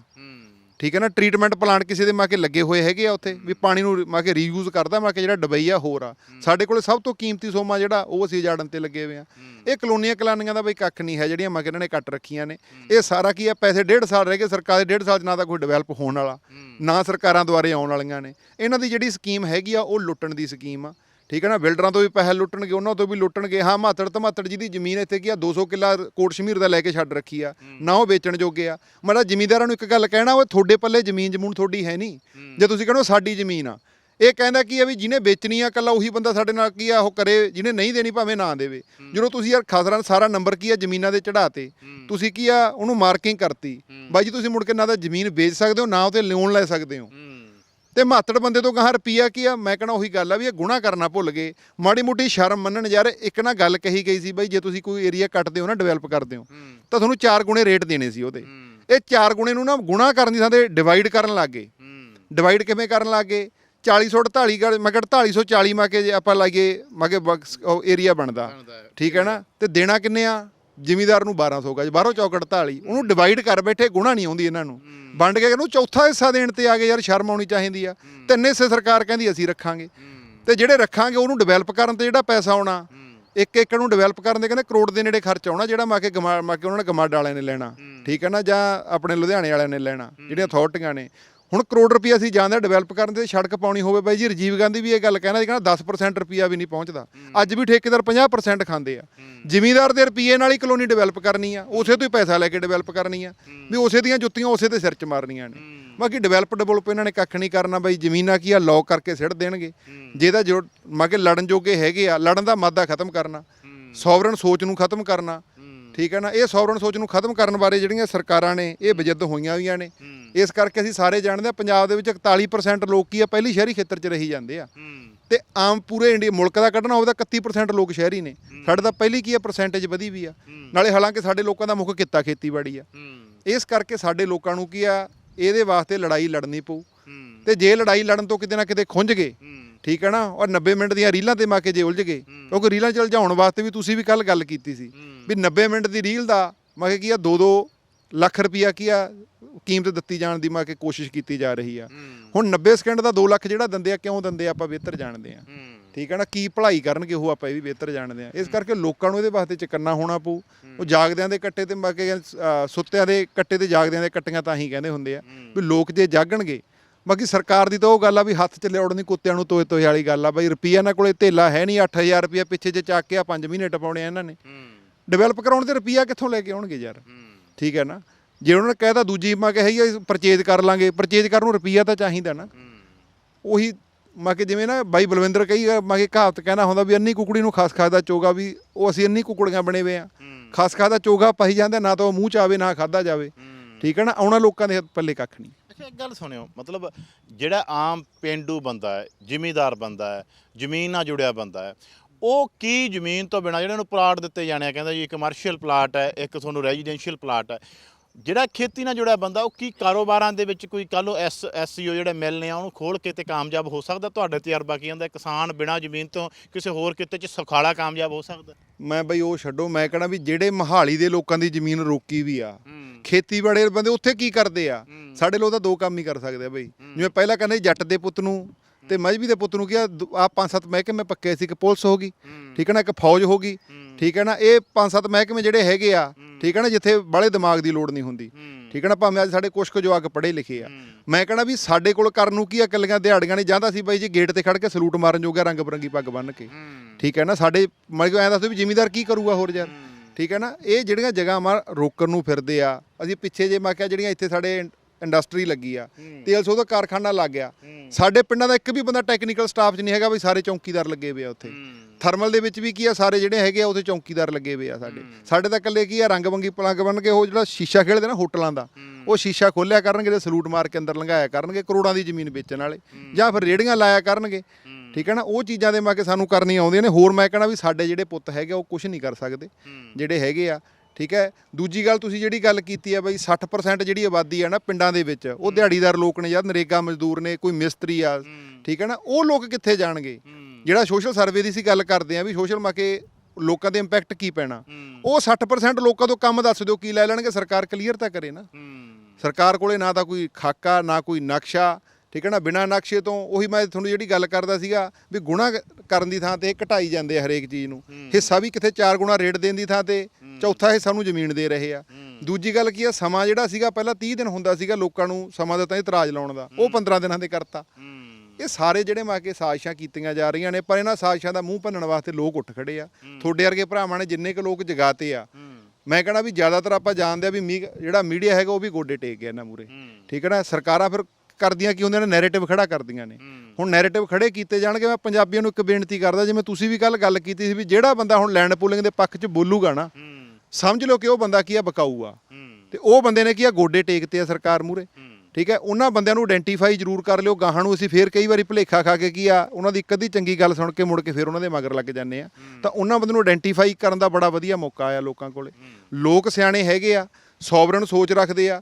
ਠੀਕ ਹੈ ਨਾ ਟ੍ਰੀਟਮੈਂਟ ਪਲਾਂਟ ਕਿਸੇ ਦੇ ਮਾ ਕੇ ਲੱਗੇ ਹੋਏ ਹੈਗੇ ਆ ਉੱਥੇ ਵੀ ਪਾਣੀ ਨੂੰ ਮਾ ਕੇ ਰੀਯੂਜ਼ ਕਰਦਾ ਮਾ ਕੇ ਜਿਹੜਾ ਡਬਈ ਆ ਹੋਰ ਆ। ਸਾਡੇ ਕੋਲੇ ਸਭ ਤੋਂ ਕੀਮਤੀ ਸੋਮਾ ਜਿਹੜਾ ਉਹ ਅਸੀਂ ਜਾੜਨ ਤੇ ਲੱਗੇ ਹੋਏ ਆ। ਇਹ ਕਲੋਨੀਆਂ ਕਲਾਨੀਆਂ ਦਾ ਬਈ ਕੱਖ ਨਹੀਂ ਹੈ ਜਿਹੜੀਆਂ ਮਾ ਕੇ ਇਹਨਾਂ ਨੇ ਕੱਟ ਰੱਖੀਆਂ ਨੇ। ਇਹ ਸਾਰਾ ਕੀ ਆ ਪੈਸੇ ਡੇਢ ਸਾਲ ਰਹਿ ਗਏ ਸਰਕਾਰ ਦੇ ਡੇਢ ਸਾਲ 'ਚ ਨਾ ਤਾਂ ਕੋਈ ਡਿਵੈਲਪ ਹੋਣ ਵਾਲਾ ਨਾ ਸਰਕਾਰਾਂ ਦੁਆਰੇ ਆਉਣ ਵਾਲੀਆਂ ਨੇ। ਇਹਨਾਂ ਦੀ ਜਿਹੜੀ ਸਕੀਮ ਹੈਗੀ ਆ ਉਹ ਲੁੱਟਣ ਦੀ ਸਕੀਮ ਆ। ਠੀਕ ਹੈ ਨਾ ਬਿਲਡਰਾਂ ਤੋਂ ਵੀ ਪੈਸੇ ਲੁੱਟਣਗੇ ਉਹਨਾਂ ਤੋਂ ਵੀ ਲੁੱਟਣਗੇ। ਹਾਂ ਮਾਤੜ ਧਮਾਤੜ ਜਿਹਦੀ ਜ਼ਮੀਨ ਇੱਥੇ ਕੀ ਆ 200 ਕਿੱਲਾ ਕੋਟ ਸ਼ਮੀਰ ਦਾ ਲੈ ਕੇ ਛੱਡ ਰੱਖੀ ਆ। ਨਾ ਉਹ ਵੇਚਣ ਜੋਗੇ ਆ। ਮੜਾ ਜ਼ਿਮੀਂਦਾਰਾਂ ਨੂੰ ਇੱਕ ਗੱਲ ਕਹਿਣਾ ਉਹ ਤੁਹਾਡੇ ਪੱਲੇ ਜ਼ਮੀਨ ਜਮੂਨ ਤੁਹਾਡੀ ਹੈ ਨਹੀਂ। ਜੇ ਤੁਸੀਂ ਕਹਿੰਦੇ ਹੋ ਸਾਡੀ ਜ਼ਮੀਨ ਆ। ਇਹ ਕਹਿੰਦਾ ਕੀ ਆ ਵੀ ਜਿਹਨੇ ਵੇਚਣੀ ਆ ਕੱਲਾ ਉਹੀ ਬੰਦਾ ਸਾਡੇ ਨਾਲ ਕੀ ਆ ਉਹ ਕਰੇ ਜਿਹਨੇ ਨਹੀਂ ਦੇਣੀ ਭਾਵੇਂ ਨਾ ਦੇਵੇ। ਜਦੋਂ ਤੁਸੀਂ ਯਾਰ ਖਸਰਾ ਸਾਰਾ ਨੰਬਰ ਕੀ ਆ ਜ਼ਮੀਨਾਂ ਦੇ ਚੜਾਤੇ ਤੁਸੀਂ ਕੀ ਆ ਉਹਨੂੰ ਮਾਰਕਿੰਗ ਕਰਤੀ। ਬਾਈ ਜੀ ਤੁਸੀਂ ਮੁੜ ਕੇ ਨਾ ਤਾਂ ਜ਼ਮੀਨ ਵੇਚ ਸਕਦੇ ਹੋ ਨਾ ਉਹ ਤੇ ਲੋਨ ਲੈ ਸਕਦੇ ਹੋ। ਤੇ ਮਾਤੜ ਬੰਦੇ ਤੋਂ ਕਹਾਂ ਰੁਪਈਆ ਕੀ ਆ? ਮੈਂ ਕਹਣਾ ਉਹੀ ਗੱਲ ਆ ਵੀ ਇਹ ਗੁਨਾਹ ਕਰਨਾ ਭੁੱਲ ਗਏ। ਮਾੜੀ ਮੋਟੀ ਸ਼ਰਮ ਮੰਨਣ ਯਾਰ ਇੱਕ ਨਾ ਗੱਲ ਕਹੀ ਗਈ ਸੀ ਬਈ ਜੇ ਤੁਸੀਂ ਕੋਈ ਏਰੀਆ ਕੱਟਦੇ ਹੋ ਨਾ ਡਿਵੈਲਪ ਕਰਦੇ ਹੋ ਤਾਂ ਤੁਹਾਨੂੰ ਚਾਰ ਗੁਣੇ ਰੇਟ ਦੇਣੇ ਸੀ ਉਹਦੇ। ਇਹ ਚਾਰ ਗੁਣੇ ਨੂੰ ਨਾ ਗੁਨਾਹ ਕਰਨ ਦੀ ਥਾਂ ਤੇ ਡਿਵਾਈਡ ਕਰਨ ਲੱਗ ਗਏ। ਡਿਵਾਈਡ ਕਿਵੇਂ ਕਰਨ ਲੱਗ ਗਏ? 448 ਗੱਲ ਮੈਂ ਕਿਹਾ 4840 ਮਾ ਕੇ ਜੇ ਆਪਾਂ ਲਾਈਏ ਮਾ ਕੇ ਏਰੀਆ ਬਣਦਾ। ਠੀਕ ਹੈ ਨਾ? ਤੇ ਦੇਣਾ ਕਿੰਨੇ ਆ? ਜ਼ਿਮੀਦਾਰ ਨੂੰ 1200 ਗਜ ਬਾਹਰੋਂ ਚੌਕ 48 ਉਹਨੂੰ ਡਿਵਾਈਡ ਕਰ ਬੈਠੇ ਗੁਣਾ ਨਹੀਂ ਆਉਂਦੀ ਇਹਨਾਂ ਨੂੰ। ਵੰਡ ਕੇ ਇਹਨੂੰ ਚੌਥਾ ਹਿੱਸਾ ਦੇਣ ਤੇ ਆ ਗਏ ਯਾਰ ਸ਼ਰਮ ਆਉਣੀ ਚਾਹੀਦੀ ਆ। ਤਿੰਨ ਹਿੱਸੇ ਸਰਕਾਰ ਕਹਿੰਦੀ ਅਸੀਂ ਰੱਖਾਂਗੇ। ਤੇ ਜਿਹੜੇ ਰੱਖਾਂਗੇ ਉਹਨੂੰ ਡਿਵੈਲਪ ਕਰਨ ਤੇ ਜਿਹੜਾ ਪੈਸਾ ਆਉਣਾ। ਇੱਕ ਏਕੜ ਨੂੰ ਡਿਵੈਲਪ ਕਰਨ ਦੇ ਕਹਿੰਦੇ ਕਰੋੜ ਦੇ ਨੇੜੇ ਖਰਚ ਆਉਣਾ ਜਿਹੜਾ ਮਾ ਕੇ ਗਮਾ ਮਾ ਕੇ ਉਹਨਾਂ ਨੇ ਗਮਾਡ ਵਾਲਿਆਂ ਨੇ ਲੈਣਾ। ਠੀਕ ਹੈ ਨਾ? ਜਾਂ ਆਪਣੇ ਲੁਧਿਆਣੇ ਵਾਲਿਆਂ ਨੇ ਲੈਣਾ ਜਿਹੜੀਆਂ ਅਥਾਰਟੀਆਂ ਨੇ। ਹੁਣ ਕਰੋੜ ਰੁਪਈਆ ਅਸੀਂ ਜਾਂਦੇ ਡਿਵੈਲਪ ਕਰਨ ਤੇ ਸੜਕ ਪਾਉਣੀ ਹੋਵੇ ਬਾਈ ਜੀ ਰਜੀਵ ਗਾਂਧੀ ਵੀ ਇਹ ਗੱਲ ਕਹਿਣਾ ਸੀ ਕਹਿੰਦਾ 10% ਰੁਪਈਆ ਵੀ ਨਹੀਂ ਪਹੁੰਚਦਾ। ਅੱਜ ਵੀ ਠੇਕੇਦਾਰ 50% ਖਾਂਦੇ ਆ। ਜ਼ਿਮੀਂਦਾਰ ਦੇ ਰੁਪਈਏ ਨਾਲ ਹੀ ਕਲੋਨੀ ਡਿਵੈਲਪ ਕਰਨੀ ਆ ਉਸੇ ਤੋਂ ਹੀ ਪੈਸਾ ਲੈ ਕੇ ਡਿਵੈਲਪ ਕਰਨੀ ਆ। ਵੀ ਉਸੇ ਦੀਆਂ ਜੁੱਤੀਆਂ ਉਸੇ ਤੇ ਸਿਰ 'ਚ ਮਾਰਨੀਆਂ ਨੇ। ਬਾਕੀ ਡਿਵੈਲਪ ਡਿਵੈਲਪ ਇਹਨਾਂ ਨੇ ਕੱਖ ਨਹੀਂ ਕਰਨਾ ਬਾਈ ਜ਼ਮੀਨਾਂ ਕੀ ਆ ਲੌਕ ਕਰਕੇ ਸਿੱਟ ਦੇਣਗੇ। ਜਿਹਦਾ ਜੋ ਮਾ ਕੇ ਲੜਨ ਜੋਗੇ ਹੈਗੇ ਆ ਲੜਨ ਦਾ ਮਾਦਾ ਖਤਮ ਕਰਨਾ। ਸੋਵਰਨ ਸੋਚ ਨੂੰ ਖਤਮ ਕਰਨਾ। ਠੀਕ ਹੈ ਨਾ? ਇਹ ਸੌਵਰਨ ਸੋਚ ਨੂੰ ਖਤਮ ਕਰਨ ਬਾਰੇ ਜਿਹੜੀਆਂ ਸਰਕਾਰਾਂ ਨੇ ਇਹ ਬਜੱਦ ਹੋਈਆਂ ਹੋਈਆਂ ਨੇ। ਇਸ ਕਰਕੇ ਅਸੀਂ ਸਾਰੇ ਜਾਣਦੇ ਆ ਪੰਜਾਬ ਦੇ ਵਿੱਚ 41% ਲੋਕ ਕੀ ਆ ਪਹਿਲੀ ਸ਼ਹਿਰੀ ਖੇਤਰ 'ਚ ਰਹੀ ਜਾਂਦੇ ਆ। ਤੇ ਆਮ ਪੂਰੇ ਇੰਡੀਆ ਮੁਲਕ ਦਾ ਕੱਢਣਾ ਹੋਵੇ ਤਾਂ 31% ਲੋਕ ਸ਼ਹਿਰੀ ਨੇ। ਸਾਡੇ ਤਾਂ ਪਹਿਲੀ ਕੀ ਆ ਪਰਸੈਂਟੇਜ ਵਧੀ ਵੀ ਆ। ਨਾਲੇ ਹਾਲਾਂਕਿ ਸਾਡੇ ਲੋਕਾਂ ਦਾ ਮੁੱਖ ਕਿੱਤਾ ਖੇਤੀਬਾੜੀ ਆ। ਇਸ ਕਰਕੇ ਸਾਡੇ ਲੋਕਾਂ ਨੂੰ ਕੀ ਆ ਇਹਦੇ ਵਾਸਤੇ ਲੜਾਈ ਲੜਨੀ ਪਊ। ਤੇ ਜੇ ਲੜਾਈ ਲੜਨ ਤੋਂ ਕਿਤੇ ਨਾ ਕਿਤੇ ਖੁੰਝ ਗਏ ਠੀਕ ਹੈ ਨਾ? ਔਰ 90 ਮਿੰਟ ਦੀਆਂ ਰੀਲਾਂ ਤੇ ਮਾ ਕੇ ਜੇ ਉਲਝ ਗਏ ਕਿਉਂਕਿ ਰੀਲਾਂ ਚ ਉਲਝਾਉਣ ਵਾਸਤੇ ਵੀ ਤੁਸੀਂ ਵੀ ਕੱਲ ਗੱਲ ਕੀਤੀ ਸੀ ਵੀ 90 ਮਿੰਟ ਦੀ ਰੀਲ ਦਾ ਮਾ ਕੇ ਕੀ ਆ 2-2 ਲੱਖ ਰੁਪਿਆ ਕੀ ਆ ਕੀਮਤ ਦਿੱਤੀ ਜਾਣ ਦੀ ਮਾ ਕੇ ਕੋਸ਼ਿਸ਼ ਕੀਤੀ ਜਾ ਰਹੀ ਆ। ਹੁਣ 90 ਸਕਿੰਟ ਦਾ 2 ਲੱਖ ਜਿਹੜਾ ਦਿੰਦੇ ਆ ਕਿਉਂ ਦਿੰਦੇ ਆ ਆਪਾਂ ਬਿਹਤਰ ਜਾਣਦੇ ਆ। ਠੀਕ ਹੈ ਨਾ? ਕੀ ਭਲਾਈ ਕਰਨਗੇ ਉਹ ਆਪਾਂ ਇਹ ਵੀ ਬਿਹਤਰ ਜਾਣਦੇ ਆ। ਇਸ ਕਰਕੇ ਲੋਕਾਂ ਨੂੰ ਇਹਦੇ ਵਾਸਤੇ ਚਕੰਨਾ ਹੋਣਾ ਪਊ। ਉਹ ਜਾਗਦਿਆਂ ਦੇ ਕੱਟੇ ਤੇ ਮਾ ਕੇ ਸੁੱਤਿਆਂ ਦੇ ਕੱਟੇ ਤੇ ਜਾਗਦਿਆਂ ਦੇ ਕੱਟੀਆਂ ਤਾਂ ਹੀ ਕਹਿੰਦੇ ਹੁੰਦੇ ਆ ਵੀ ਲੋਕ ਜੇ ਜਾਗਣਗੇ ਬਾਕੀ ਸਰਕਾਰ ਦੀ ਤਾਂ ਉਹ ਗੱਲ ਆ ਵੀ ਹੱਥ ਚ ਲਿਆਉਣ ਦੀ ਕੁੱਤਿਆਂ ਨੂੰ ਤੋਏ ਤੋਏ ਵਾਲੀ ਗੱਲ ਆ ਬਈ ਰੁਪਈਆ ਇਹਨਾਂ ਕੋਲੇ ਧੇਲਾ ਹੈ ਨਹੀਂ 8000 ਰੁਪਈਆ ਪਿੱਛੇ ਜੇ ਚੱਕ ਕੇ ਆ 5 ਮਹੀਨੇ ਟਪਾਉਣੇ ਆ ਇਹਨਾਂ ਨੇ। ਡਿਵੈਲਪ ਕਰਾਉਣ ਤੇ ਰੁਪਈਆ ਕਿੱਥੋਂ ਲੈ ਕੇ ਆਉਣਗੇ ਯਾਰ? ਠੀਕ ਹੈ ਨਾ? ਜੇ ਉਹਨਾਂ ਨੇ ਕਹਿਤਾ ਦੂਜੀ ਮਾ ਕੇ ਹੈ ਪਰਚੇਜ ਕਰ ਲਾਂਗੇ ਪਰਚੇਜ ਕਰਨ ਨੂੰ ਰੁਪਈਆ ਤਾਂ ਚਾਹੀਦਾ ਨਾ। ਉਹੀ ਮਾ ਕੇ ਜਿਵੇਂ ਨਾ ਬਾਈ ਬਲਵਿੰਦਰ ਕਹੀ ਮਾ ਕੇ ਕਹਾਵਤ ਕਹਿੰਦਾ ਹੁੰਦਾ ਵੀ ਅੰਨੀ ਕੁਕੜੀ ਨੂੰ ਖਾਸ ਖਾਸ ਦਾ ਚੋਗਾ ਵੀ ਉਹ ਅਸੀਂ ਅੰਨੀ ਕੁਕੜੀਆਂ ਬਣੇ ਹੋਏ ਆ। ਖਾਸ ਖਾਸ ਦਾ ਚੋਗਾ ਪਹੀ ਜਾਂਦਾ ਨਾ ਤਾਂ ਉਹ ਮੂੰਹ ਚ ਆਵੇ ਨਾ ਖਾਦਾ ਜਾਵੇ। ਠੀਕ ਹੈ ਨਾ? ਆਉਣਾ ਲੋਕਾਂ ਦੇ ਪੱਲੇ ਕੱਖ ਨਹੀਂ। ਅੱਛਾ ਇੱਕ ਗੱਲ ਸੁਣਿਓ, ਮਤਲਬ ਜਿਹੜਾ ਆਮ ਪਿੰਡੂ ਬੰਦਾ ਹੈ, ਜ਼ਿਮੀਦਾਰ ਬੰਦਾ ਹੈ, ਜ਼ਮੀਨ ਨਾਲ ਜੁੜਿਆ ਬੰਦਾ ਹੈ, ਉਹ ਕੀ ਜ਼ਮੀਨ ਤੋਂ ਬਿਨਾ ਜਿਹੜੇ ਉਹਨੂੰ ਪਲਾਟ ਦਿੱਤੇ ਜਾਣੇ ਆ, ਕਹਿੰਦਾ ਜੀ ਕਮਰਸ਼ੀਅਲ ਪਲਾਟ ਹੈ, ਇੱਕ ਤੁਹਾਨੂੰ ਰੈਜ਼ੀਡੈਂਸ਼ੀਅਲ ਪਲਾਟ ਹੈ ਜਿਹੜਾ ਖੇਤੀ ਨਾਲ ਜੁੜਿਆ ਬੰਦਾ ਉਹ ਕੀ ਕਾਰੋਬਾਰਾਂ ਦੇ ਵਿੱਚ ਕੋਈ ਕੱਲ ਐਸ ਐਸਸੀਓ ਜਿਹੜੇ ਮਿਲਨੇ ਆ ਉਹਨੂੰ ਖੋਲ ਕੇ ਤੇ ਕਾਮਯਾਬ ਹੋ ਸਕਦਾ? ਤੁਹਾਡੇ ਤਜਰਬਾ ਕੀ ਹੁੰਦਾ? ਕਿਸਾਨ ਬਿਨਾ ਜ਼ਮੀਨ ਤੋਂ ਕਿਸੇ ਹੋਰ ਕਿਤੇ 'ਚ ਸੁਖਾਲਾ ਕਾਮਯਾਬ ਹੋ ਸਕਦਾ? ਮੈਂ ਬਈ ਉਹ ਛੱਡੋ ਮੈਂ ਕਹਣਾ ਵੀ ਜਿਹੜੇ ਮਹਾਲੀ ਦੇ ਲੋਕਾਂ ਦੀ ਜ਼ਮੀਨ ਰੋਕੀ ਵੀ ਆ ਖੇਤੀਬਾੜੀ ਦੇ ਬੰਦੇ ਉੱਥੇ ਕੀ ਕਰਦੇ ਆ? ਸਾਡੇ ਲੋਕ ਤਾਂ ਦੋ ਕੰਮ ਹੀ ਕਰ ਸਕਦੇ ਆ ਬਈ। ਜਿਵੇਂ ਪਹਿਲਾਂ ਕਹਿੰਦੇ ਜੱਟ ਦੇ ਪੁੱਤ ਨੂੰ ਤੇ ਮਜਬੀ ਦੇ ਪੁੱਤ ਨੂੰ ਕਿਹਾ ਆ ਪੰਜ ਸੱਤ ਮਹਿਕਮੇ ਪੱਕੇ ਸੀ ਕਿ ਪੁਲਿਸ ਹੋ ਗਈ ਠੀਕ ਹੈ ਨਾ ਇੱਕ ਫੌਜ ਹੋ ਗਈ ਠੀਕ ਹੈ ਨਾ ਇਹ ਪੰਜ ਸੱਤ ਮਹਿਕਮੇ ਜਿਹੜੇ ਹੈਗੇ ਆ ਠੀਕ ਹੈ ਨਾ ਜਿੱਥੇ ਬੜੇ ਦਿਮਾਗ ਦੀ ਲੋੜ ਨਹੀਂ ਹੁੰਦੀ ਠੀਕ ਹੈ ਨਾ ਭਾਵੇਂ ਅੱਜ ਸਾਡੇ ਕੁਛ ਕੁ ਜਵਾਕ ਪੜ੍ਹੇ ਲਿਖੇ ਆ। ਮੈਂ ਕਹਣਾ ਵੀ ਸਾਡੇ ਕੋਲ ਕਰਨ ਨੂੰ ਕੀ ਆ ਇਕੱਲੀਆਂ ਦਿਹਾੜੀਆਂ ਨਹੀਂ ਜਾਂਦਾ ਸੀ ਬਾਈ ਜੀ ਗੇਟ ਤੇ ਖੜ ਕੇ ਸਲੂਟ ਮਾਰਨ ਜੋਗਾ ਰੰਗ ਬਰੰਗੀ ਪੱਗ ਬੰਨ੍ਹ ਕੇ। ਠੀਕ ਹੈ ਨਾ ਸਾਡੇ ਮਤਲਬ ਐਂ ਦੱਸੋ ਵੀ ਜ਼ਿਮੀਂਦਾਰ ਕੀ ਕਰੂਗਾ ਹੋਰ ਯਾਰ ਠੀਕ ਹੈ ਨਾ ਇਹ ਜਿਹੜੀਆਂ ਜਗ੍ਹਾ ਮਾਰ ਰੋਕਣ ਨੂੰ ਫਿਰਦੇ ਆ ਅਸੀਂ ਪਿੱਛੇ ਜੇ ਮੈਂ ਕਿਹਾ ਜਿਹੜੀਆਂ ਇੱਥੇ ਸਾਡੇ ਇੰਡਸਟਰੀ ਲੱਗੀ ਆ। ਤੇਲ ਸੋਦਾ ਕਾਰਖਾਨਾ ਲੱਗ ਗਿਆ। ਸਾਡੇ ਪਿੰਡਾਂ ਦਾ ਇੱਕ ਵੀ ਬੰਦਾ ਟੈਕਨੀਕਲ ਸਟਾਫ 'ਚ ਨਹੀਂ ਹੈਗਾ ਵੀ ਸਾਰੇ ਚੌਕੀਦਾਰ ਲੱਗੇ ਹੋਏ ਆ ਉੱਥੇ। ਥਰਮਲ ਦੇ ਵਿੱਚ ਵੀ ਕੀ ਆ ਸਾਰੇ ਜਿਹੜੇ ਹੈਗੇ ਆ ਉੱਥੇ ਚੌਕੀਦਾਰ ਲੱਗੇ ਹੋਏ ਆ ਸਾਡੇ। ਸਾਡੇ ਤਾਂ ਇਕੱਲੇ ਕੀ ਆ ਰੰਗ ਬੰਗੀ ਪਲੰਗ ਬਣ ਕੇ ਉਹ ਜਿਹੜਾ ਸ਼ੀਸ਼ਾ ਖੇਡਦੇ ਨਾ ਹੋਟਲਾਂ ਦਾ ਉਹ ਸ਼ੀਸ਼ਾ ਖੋਲਿਆ ਕਰਨਗੇ ਤੇ ਸਲੂਟ ਮਾਰ ਕੇ ਅੰਦਰ ਲੰਘਾਇਆ ਕਰਨਗੇ ਕਰੋੜਾਂ ਦੀ ਜ਼ਮੀਨ ਵੇਚਣ ਵਾਲੇ। ਜਾਂ ਫਿਰ ਰੇੜੀਆਂ ਲਾਇਆ ਕਰਨਗੇ। ਠੀਕ ਹੈ ਨਾ? ਉਹ ਚੀਜ਼ਾਂ ਦੇ ਮਾ ਕੇ ਸਾਨੂੰ ਕਰਨੀਆਂ ਆਉਂਦੀਆਂ ਨੇ। ਹੋਰ ਮੈਂ ਕਹਣਾ ਵੀ ਸਾਡੇ ਜਿਹੜੇ ਪੁੱਤ ਹੈਗੇ ਉਹ ਕੁਝ ਨਹੀਂ ਕਰ ਸਕਦੇ। ਜਿਹੜੇ ਹੈਗੇ ਆ ਠੀਕ ਹੈ? ਦੂਜੀ ਗੱਲ ਤੁਸੀਂ ਜਿਹੜੀ ਗੱਲ ਕੀਤੀ ਹੈ ਬਈ 60% ਜਿਹੜੀ ਆਬਾਦੀ ਆ ਨਾ ਪਿੰਡਾਂ ਦੇ ਵਿੱਚ ਉਹ ਦਿਹਾੜੀਦਾਰ ਲੋਕ ਨੇ ਯਾਰ ਨਰੇਗਾ ਮਜ਼ਦੂਰ ਨੇ ਕੋਈ ਮਿਸਤਰੀ ਆ ਠੀਕ ਹੈ ਨਾ ਉਹ ਲੋਕ ਕਿੱਥੇ ਜਾਣਗੇ? ਜਿਹੜਾ ਸੋਸ਼ਲ ਸਰਵੇ ਦੀ ਸੀ ਗੱਲ ਕਰਦੇ ਆ ਵੀ ਸੋਸ਼ਲ ਮਾਕੇ ਲੋਕਾਂ ਦੇ ਇੰਪੈਕਟ ਕੀ ਪੈਣਾ? ਉਹ 60% ਲੋਕਾਂ ਤੋਂ ਕੰਮ ਦੱਸ ਦਿਓ ਕੀ ਲੈ ਲੈਣਗੇ? ਸਰਕਾਰ ਕਲੀਅਰ ਤਾਂ ਕਰੇ ਨਾ। ਸਰਕਾਰ ਕੋਲੇ ਨਾ ਤਾਂ ਕੋਈ ਖਾਕਾ ਨਾ ਕੋਈ ਨਕਸ਼ਾ ਠੀਕ ਹੈ ਨਾ ਬਿਨਾਂ ਨਕਸ਼ੇ ਤੋਂ ਉਹੀ ਮੈਂ ਤੁਹਾਨੂੰ ਜਿਹੜੀ ਗੱਲ ਕਰਦਾ ਸੀਗਾ ਵੀ ਗੁਣਾ ਕਰਨ ਦੀ ਥਾਂ ਤੇ ਘਟਾਈ ਜਾਂਦੇ ਹਰੇਕ ਚੀਜ਼ ਨੂੰ। ਹਿੱਸਾ ਵੀ ਕਿਤੇ ਚਾਰ ਗੁਣਾ ਰੇਟ ਦੇਣ ਦੀ ਥਾਂ ਤੇ ਚੌਥਾ ਹਿੱਸਾ ਨੂੰ ਜ਼ਮੀਨ ਦੇ ਰਹੇ ਆ। ਦੂਜੀ ਗੱਲ ਕੀ ਆ ਸਮਾਂ ਜਿਹੜਾ ਸੀਗਾ ਪਹਿਲਾਂ 30 ਦਿਨ ਹੁੰਦਾ ਸੀਗਾ ਲੋਕਾਂ ਨੂੰ ਸਮਾਂ ਦਿੱਤਾ ਇਤਰਾਜ਼ ਲਾਉਣ ਦਾ। ਉਹ 15 ਦਿਨਾਂ ਦੇ ਕਰਤਾ। ਇਹ ਸਾਰੇ ਜਿਹੜੇ ਮਾ ਕੇ ਸਾਜ਼ਿਸ਼ਾਂ ਕੀਤੀਆਂ ਜਾ ਰਹੀਆਂ ਨੇ ਪਰ ਇਹਨਾਂ ਸਾਜ਼ਿਸ਼ਾਂ ਦਾ ਮੂੰਹ ਭੰਨਣ ਵਾਸਤੇ ਲੋਕ ਉੱਠ ਖੜੇ ਆ। ਤੁਹਾਡੇ ਵਰਗੇ ਭਰਾਵਾਂ ਨੇ ਜਿੰਨੇ ਕੁ ਲੋਕ ਜਗਾਤੇ ਆ ਮੈਂ ਕਹਣਾ ਵੀ ਜ਼ਿਆਦਾਤਰ ਆਪਾਂ ਜਾਣਦੇ ਆ ਵੀ ਮੀ- ਜਿਹੜਾ ਮੀਡੀਆ ਹੈਗਾ ਉਹ ਵੀ ਗੋਡੇ ਟੇਕ ਗਿਆ ਇਹਨਾਂ ਮੂਰੇ ਠੀਕ ਹੈ ਨਾ? ਸਰਕਾਰਾਂ ਫਿਰ ਕਰਦੀਆਂ ਕੀ ਹੁੰਦੀਆਂ ਨੇ? ਨੈਰੇਟਿਵ ਖੜਾ ਕਰਦੀਆਂ ਨੇ। ਹੁਣ ਨੈਰੇਟਿਵ ਖੜੇ ਕੀਤੇ ਜਾਣਗੇ ਮੈਂ ਪੰਜਾਬੀਆਂ ਨੂੰ ਇੱਕ ਬੇਨਤੀ ਕਰਦਾ ਜਿਵੇਂ ਤੁਸੀਂ ਵੀ ਕੱਲ ਗੱਲ ਕੀਤੀ ਸੀ ਵੀ ਜਿਹੜਾ ਬੰਦਾ ਹੁਣ ਲੈਂਡ ਪੂਲਿੰਗ ਦੇ ਪੱਖ 'ਚ ਬੋਲੂਗਾ ਨਾ ਸਮਝ ਲਓ ਕਿ ਉਹ ਬੰਦਾ ਕੀ ਆ, ਬਕਾਊ ਆ। ਤੇ ਉਹ ਬੰਦੇ ਨੇ ਕੀ ਆ, ਗੋਡੇ ਟੇਕਤੇ ਆ ਸਰਕਾਰ ਮੂਰੇ ਠੀਕ ਹੈ, ਉਹਨਾਂ ਬੰਦਿਆਂ ਨੂੰ ਆਇਡੈਂਟੀਫਾਈ ਜ਼ਰੂਰ ਕਰ ਲਿਓ, ਗਾਹਾਂ ਨੂੰ ਅਸੀਂ ਫੇਰ ਕਈ ਵਾਰੀ ਭੁਲੇਖਾ ਖਾ ਕੇ ਕੀ ਆ, ਉਹਨਾਂ ਦੀ ਇੱਕ ਅੱਧੀ ਚੰਗੀ ਗੱਲ ਸੁਣ ਕੇ ਮੁੜ ਕੇ ਫੇਰ ਉਹਨਾਂ ਦੇ ਮਗਰ ਲੱਗ ਜਾਂਦੇ ਆ। ਤਾਂ ਉਹਨਾਂ ਬੰਦੇ ਨੂੰ ਆਇਡੈਂਟੀਫਾਈ ਕਰਨ ਦਾ ਬੜਾ ਵਧੀਆ ਮੌਕਾ ਆ ਲੋਕਾਂ ਕੋਲੇ। ਲੋਕ ਸਿਆਣੇ ਹੈਗੇ ਆ, ਸੋਵਰਨ ਸੋਚ ਰੱਖਦੇ ਆ।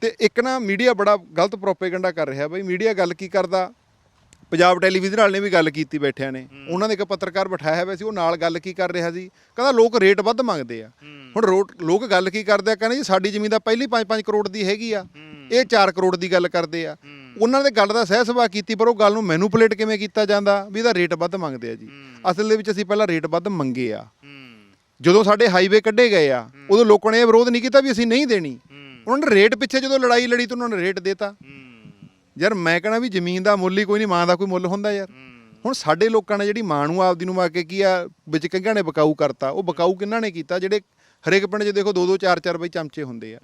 ਤੇ ਇੱਕ ਨਾ ਮੀਡੀਆ ਬੜਾ ਗਲਤ ਪ੍ਰੋਪੇਗੈਂਡਾ ਕਰ ਰਿਹਾ, ਬਈ ਮੀਡੀਆ ਗੱਲ ਕੀ ਕਰਦਾ? ਪੰਜਾਬ ਟੈਲੀਵਿਜ਼ਨ ਵਾਲੇ ਨੇ ਵੀ ਗੱਲ ਕੀਤੀ ਬੈਠਿਆਂ ਨੇ। ਉਹਨਾਂ ਦੇ ਇੱਕ ਪੱਤਰਕਾਰ ਬਿਠਾਇਆ ਹੋਇਆ ਸੀ ਉਹ ਨਾਲ ਗੱਲ ਕੀ ਕਰ ਰਿਹਾ ਸੀ? ਕਹਿੰਦਾ ਲੋਕ ਰੇਟ ਵੱਧ ਮੰਗਦੇ ਆ। ਹੁਣ ਰੋਟ- ਲੋਕ ਗੱਲ ਕੀ ਕਰਦੇ ਆ ਕਹਿੰਦੇ ਜੀ ਸਾਡੀ ਜ਼ਮੀਨ ਤਾਂ ਪਹਿਲੀ 5-5 ਕਰੋੜ ਦੀ ਹੈਗੀ ਆ। ਇਹ 4 ਕਰੋੜ ਦੀ ਗੱਲ ਕਰਦੇ ਆ। ਉਹਨਾਂ ਨੇ ਗੱਲ ਦਾ ਸਹਿ ਸੁਭਾਅ ਕੀਤੀ ਪਰ ਉਹ ਗੱਲ ਨੂੰ ਮੈਨੂਪੂਲੇਟ ਕਿਵੇਂ ਕੀਤਾ ਜਾਂਦਾ? ਵੀ ਇਹਦਾ ਰੇਟ ਵੱਧ ਮੰਗਦੇ ਆ ਜੀ। ਅਸਲ ਦੇ ਵਿੱਚ ਅਸੀਂ ਪਹਿਲਾਂ ਰੇਟ ਵੱਧ ਮੰਗੇ ਆ। ਜਦੋਂ ਸਾਡੇ ਹਾਈਵੇ ਕੱਢੇ ਗਏ ਆ ਉਦੋਂ ਲੋਕਾਂ ਨੇ ਇਹ ਵਿਰੋਧ ਨਹੀਂ ਕੀਤਾ ਵੀ ਅਸੀਂ ਨਹੀਂ ਦੇਣੀ। ਉਹਨਾਂ ਨੇ ਰੇਟ ਪਿੱਛੇ ਜਦੋਂ ਲੜਾਈ ਲੜੀ ਤਾਂ ਉਹਨਾਂ ਨੇ ਰੇਟ ਦੇਤਾ। ਯਾਰ ਮੈਂ ਕਹਣਾ ਵੀ ਜ਼ਮੀਨ ਦਾ ਮੁੱਲ ਹੀ ਕੋਈ ਨਹੀਂ ਮਾਂ ਦਾ ਕੋਈ ਮੁੱਲ ਹੁੰਦਾ ਯਾਰ। ਹੁਣ ਸਾਡੇ ਲੋਕਾਂ ਨੇ ਜਿਹੜੀ ਮਾਂ ਨੂੰ ਆਪਦੀ ਨੂੰ ਆ ਕੇ ਕੀ ਆ ਵਿੱਚ ਕੰਘਾਂ ਨੇ ਬਕਾਊ ਕਰਤਾ ਉਹ ਬਕਾਊ ਕਿੰਨਾ ਨੇ ਕੀਤਾ? ਜਿਹੜੇ ਹਰੇਕ ਪਿੰਡ 'ਚ ਦੇਖੋ ਦੋ ਦੋ ਚਾਰ ਚਾਰ ਬਈ ਚਮਚੇ ਹੁੰਦੇ ਆ।